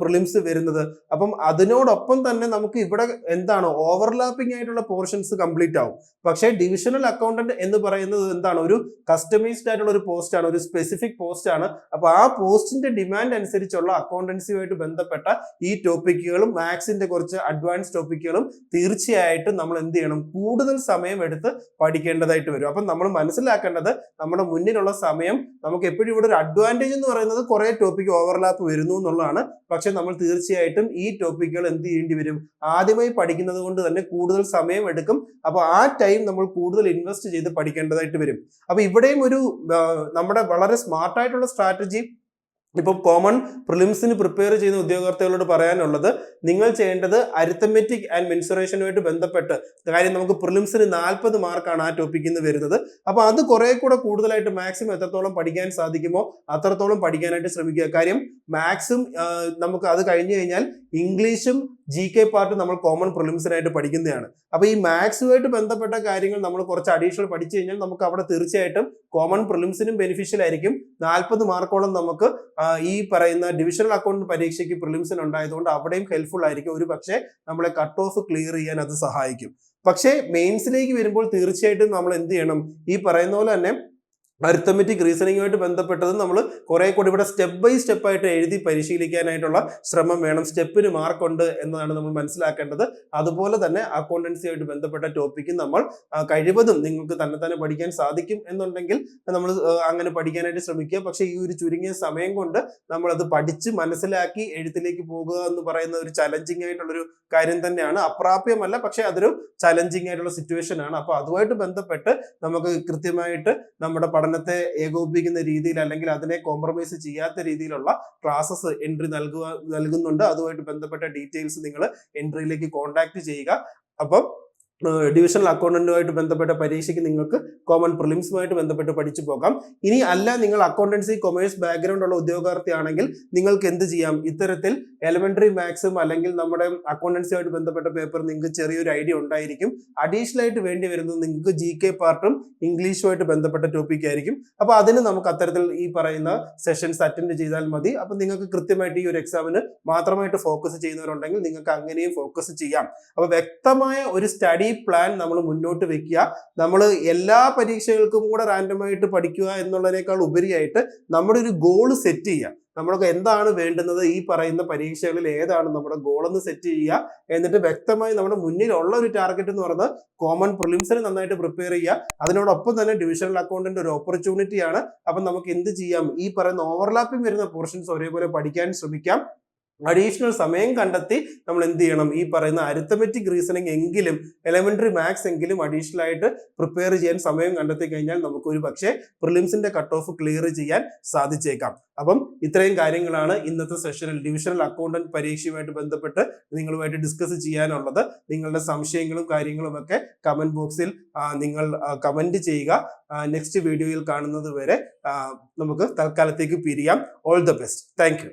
പ്രിലിംസ് വരുന്നത്. അപ്പം അതിനോടൊപ്പം തന്നെ നമുക്ക് ഇവിടെ എന്താണ് ഓവർലാപ്പിംഗ് ആയിട്ടുള്ള പോർഷൻസ് കംപ്ലീറ്റ് ആവും. പക്ഷേ ഡിവിഷണൽ അക്കൗണ്ടന്റ് എന്ന് പറയുന്നത് എന്താണ് ഒരു കസ്റ്റമൈസ്ഡ് ആയിട്ടുള്ള ഒരു പോസ്റ്റ് ആണ് ഒരു സ്പെസിഫിക് പോസ്റ്റ് ആണ്. അപ്പോൾ ആ പോസ്റ്റിന്റെ ഡിമാൻഡ് അനുസരിച്ചുള്ള അക്കൗണ്ടൻസിയുമായിട്ട് ബന്ധപ്പെട്ട ഈ ടോപ്പിക്കുകളും മാത്സിന്റെ കുറച്ച് അഡ്വാൻസ് ടോപ്പിക്കുകളും തീർച്ചയായിട്ടും നമ്മൾ എന്ത് ചെയ്യണം? കൂടുതൽ സമയം എടുത്ത് പഠിക്കേണ്ടതായിട്ട് വരും. അപ്പം നമ്മൾ മനസ്സിലാക്കേണ്ടത് നമ്മുടെ മുന്നിലുള്ള സമയം നമുക്ക് എപ്പോഴും ഇവിടെ ഒരു അഡ്വാന്റേജ് എന്ന് പറയുന്നത് കുറേ ടോപ്പിക് ഓവർലാപ്പ് വരുന്നു എന്നുള്ളതാണ്. പക്ഷെ നമ്മൾ തീർച്ചയായിട്ടും ഈ ടോപ്പിക്കുകൾ എന്ത് ചെയ്യേണ്ടി വരും? ആദ്യമായി പഠിക്കുന്നത് കൊണ്ട് തന്നെ കൂടുതൽ സമയം എടുക്കും. അപ്പോൾ ആ ടൈം നമ്മൾ കൂടുതൽ ഇൻവെസ്റ്റ് ചെയ്ത് പഠിക്കേണ്ടതായിട്ട് വരും. അപ്പോൾ ഇവിടെയും ഒരു നമ്മുടെ വളരെ സ്മാർട്ടായിട്ടുള്ള സ്ട്രാറ്റജി ഇപ്പൊ കോമൺ പ്രിലിംസിന് പ്രിപ്പയർ ചെയ്യുന്ന ഉദ്യോഗാർത്ഥികളോട് പറയാനുള്ളത് നിങ്ങൾ ചെയ്യേണ്ടത് അരിത്തമെറ്റിക് ആൻഡ് മെൻസുറേഷനുമായിട്ട് ബന്ധപ്പെട്ട് കാര്യം നമുക്ക് പ്രിലിംസിന് നാൽപ്പത് മാർക്കാണ് ആ ടോപ്പിക്കിൽ നിന്ന് വരുന്നത്. അപ്പോൾ അത് കുറെ കൂടെ കൂടുതലായിട്ട് മാക്സിമം എത്രത്തോളം പഠിക്കാൻ സാധിക്കുമോ അത്രത്തോളം പഠിക്കാനായിട്ട് ശ്രമിക്കുക. കാര്യം മാക്സും നമുക്ക് അത് കഴിഞ്ഞു കഴിഞ്ഞാൽ ഇംഗ്ലീഷും ജി കെ പാർട്ട് നമ്മൾ കോമൺ പ്രിലിംസിനായിട്ട് പഠിക്കുന്നതാണ്. അപ്പോൾ ഈ മാത്സുമായിട്ട് ബന്ധപ്പെട്ട കാര്യങ്ങൾ നമ്മൾ കുറച്ച് അഡീഷണൽ പഠിച്ചു കഴിഞ്ഞാൽ നമുക്ക് അവിടെ തീർച്ചയായിട്ടും കോമൺ പ്രിലിംസിനും ബെനിഫിഷ്യൽ ആയിരിക്കും. നാൽപ്പത് മാർക്കോളം നമുക്ക് ഈ പറയുന്ന ഡിവിഷണൽ അക്കൗണ്ട് പരീക്ഷയ്ക്ക് പ്രിലിംസിൽ ഉണ്ടായതുകൊണ്ട് അവിടെയും ഹെൽപ്ഫുൾ ആയിരിക്കും. ഒരു പക്ഷേ നമ്മളെ കട്ട് ഓഫ് ക്ലിയർ ചെയ്യാൻ അത് സഹായിക്കും. പക്ഷേ മെയിൻസിലേക്ക് വരുമ്പോൾ തീർച്ചയായിട്ടും നമ്മൾ എന്ത് ചെയ്യണം? ഈ പറയുന്ന പോലെ തന്നെ അരിത്തമെറ്റിക് റീസണിങ്ങുമായിട്ട് ബന്ധപ്പെട്ടത് നമ്മൾ കുറേ കൂടി ഇവിടെ സ്റ്റെപ്പ് ബൈ സ്റ്റെപ്പ് ആയിട്ട് എഴുതി പരിശീലിക്കാനായിട്ടുള്ള ശ്രമം വേണം. സ്റ്റെപ്പിന് മാർക്കുണ്ട് എന്നതാണ് നമ്മൾ മനസ്സിലാക്കേണ്ടത്. അതുപോലെ തന്നെ അക്കൗണ്ടൻസിയായിട്ട് ബന്ധപ്പെട്ട ടോപ്പിക്കും നമ്മൾ കഴിവതും നിങ്ങൾക്ക് തന്നെ തന്നെ പഠിക്കാൻ സാധിക്കും എന്നുണ്ടെങ്കിൽ നമ്മൾ അങ്ങനെ പഠിക്കാനായിട്ട് ശ്രമിക്കുക. പക്ഷേ ഈ ഒരു ചുരുങ്ങിയ സമയം കൊണ്ട് നമ്മൾ അത് പഠിച്ച് മനസ്സിലാക്കി എഴുത്തിലേക്ക് പോകുക എന്ന് പറയുന്ന ഒരു ചലഞ്ചിങ് ആയിട്ടുള്ളൊരു കാര്യം തന്നെയാണ്. അപ്രാപ്യമല്ല പക്ഷേ അതൊരു ചലഞ്ചിങ് ആയിട്ടുള്ള സിറ്റുവേഷൻ ആണ്. അപ്പോൾ അതുമായിട്ട് ബന്ധപ്പെട്ട് നമുക്ക് കൃത്യമായിട്ട് നമ്മുടെ പഠനത്തെ ഏകോപിപ്പിക്കുന്ന രീതിയിൽ അല്ലെങ്കിൽ അതിനെ കോംപ്രമൈസ് ചെയ്യാത്ത രീതിയിലുള്ള ക്ലാസ്സസ് എൻട്രി നൽകുക നൽകുന്നുണ്ട്. അതുമായിട്ട് ബന്ധപ്പെട്ട ഡീറ്റെയിൽസ് നിങ്ങൾ എൻട്രിയിലേക്ക് കോൺടാക്ട് ചെയ്യുക. അപ്പം ഡിവിഷണൽ അക്കൗണ്ടന്റുമായിട്ട് ബന്ധപ്പെട്ട പരീക്ഷയ്ക്ക് നിങ്ങൾക്ക് കോമൺ പ്രിലിംസുമായിട്ട് ബന്ധപ്പെട്ട് പഠിച്ചു പോകാം. ഇനി അല്ല നിങ്ങൾ അക്കൗണ്ടൻസി കൊമേഴ്സ് ബാക്ക്ഗ്രൗണ്ട് ഉള്ള ഉദ്യോഗാർത്ഥിയാണെങ്കിൽ നിങ്ങൾക്ക് എന്ത് ചെയ്യാം? ഇത്തരത്തിൽ എലമെന്ററി മാത്സും അല്ലെങ്കിൽ നമ്മുടെ അക്കൗണ്ടൻസിയുമായിട്ട് ബന്ധപ്പെട്ട പേപ്പർ നിങ്ങൾക്ക് ചെറിയൊരു ഐഡിയ ഉണ്ടായിരിക്കും. അഡീഷണൽ ആയിട്ട് വേണ്ടി വരുന്നത് നിങ്ങൾക്ക് ജി കെ പാർട്ടും ഇംഗ്ലീഷുമായിട്ട് ബന്ധപ്പെട്ട ടോപ്പിക് ആയിരിക്കും. അപ്പോൾ അതിന് നമുക്ക് അത്തരത്തിൽ ഈ പറയുന്ന സെഷൻസ് അറ്റൻഡ് ചെയ്താൽ മതി. അപ്പോൾ നിങ്ങൾക്ക് കൃത്യമായിട്ട് ഈ ഒരു എക്സാമിന് മാത്രമായിട്ട് ഫോക്കസ് ചെയ്യുന്നവരുണ്ടെങ്കിൽ നിങ്ങൾക്ക് അങ്ങനെയും ഫോക്കസ് ചെയ്യാം. അപ്പോൾ വ്യക്തമായ ഒരു സ്റ്റഡി സ്റ്റഡി പ്ലാൻ നമ്മൾ മുന്നോട്ട് വെക്കുക. നമ്മൾ എല്ലാ പരീക്ഷകൾക്കും കൂടെ റാൻഡമായിട്ട് പഠിക്കുക എന്നുള്ളതിനേക്കാൾ ഉപരിയായിട്ട് നമ്മുടെ ഒരു ഗോൾ സെറ്റ് ചെയ്യുക. നമ്മൾക്ക് എന്താണ് വേണ്ടുന്നത്? ഈ പറയുന്ന പരീക്ഷകളിൽ ഏതാണ് നമ്മുടെ ഗോൾ എന്ന് സെറ്റ് ചെയ്യുക. എന്നിട്ട് വ്യക്തമായി നമ്മുടെ മുന്നിലുള്ള ഒരു ടാർഗറ്റ് എന്ന് പറയുന്നത് കോമൺ പ്രിലിംസിന് നന്നായിട്ട് പ്രിപ്പയർ ചെയ്യുക. അതിനോടൊപ്പം തന്നെ ഡിവിഷണൽ അക്കൗണ്ടിന്റെ ഒരു ഓപ്പർച്യൂണിറ്റിയാണ് അപ്പം നമുക്ക് എന്ത് ചെയ്യാം? ഈ പറയുന്ന ഓവർലാപ്പിംഗ് വരുന്ന പോർഷൻസ് ഒരേപോലെ പഠിക്കാൻ ശ്രമിക്കാം. അഡീഷണൽ സമയം കണ്ടെത്തി നമ്മൾ എന്ത് ചെയ്യണം? ഈ പറയുന്ന അരിത്തമെറ്റിക് റീസണിങ് എങ്കിലും എലമെന്ററി മാത്സ് എങ്കിലും അഡീഷണൽ ആയിട്ട് പ്രിപ്പയർ ചെയ്യാൻ സമയം കണ്ടെത്തി കഴിഞ്ഞാൽ നമുക്ക് ഒരു പക്ഷേ പ്രിലിംസിന്റെ കട്ട് ഓഫ് ക്ലിയർ ചെയ്യാൻ സാധിച്ചേക്കാം. അപ്പം ഇത്രയും കാര്യങ്ങളാണ് ഇന്നത്തെ സെഷനിൽ ഡിവിഷണൽ അക്കൗണ്ടന്റ് പരീക്ഷയുമായിട്ട് ബന്ധപ്പെട്ട് നിങ്ങളുമായിട്ട് ഡിസ്കസ് ചെയ്യാനുള്ളത്. നിങ്ങളുടെ സംശയങ്ങളും കാര്യങ്ങളും ഒക്കെ കമന്റ് ബോക്സിൽ നിങ്ങൾ കമന്റ് ചെയ്യുക. നെക്സ്റ്റ് വീഡിയോയിൽ കാണുന്നത് വരെ നമുക്ക് തൽക്കാലത്തേക്ക് പിരിയാം. All the best thank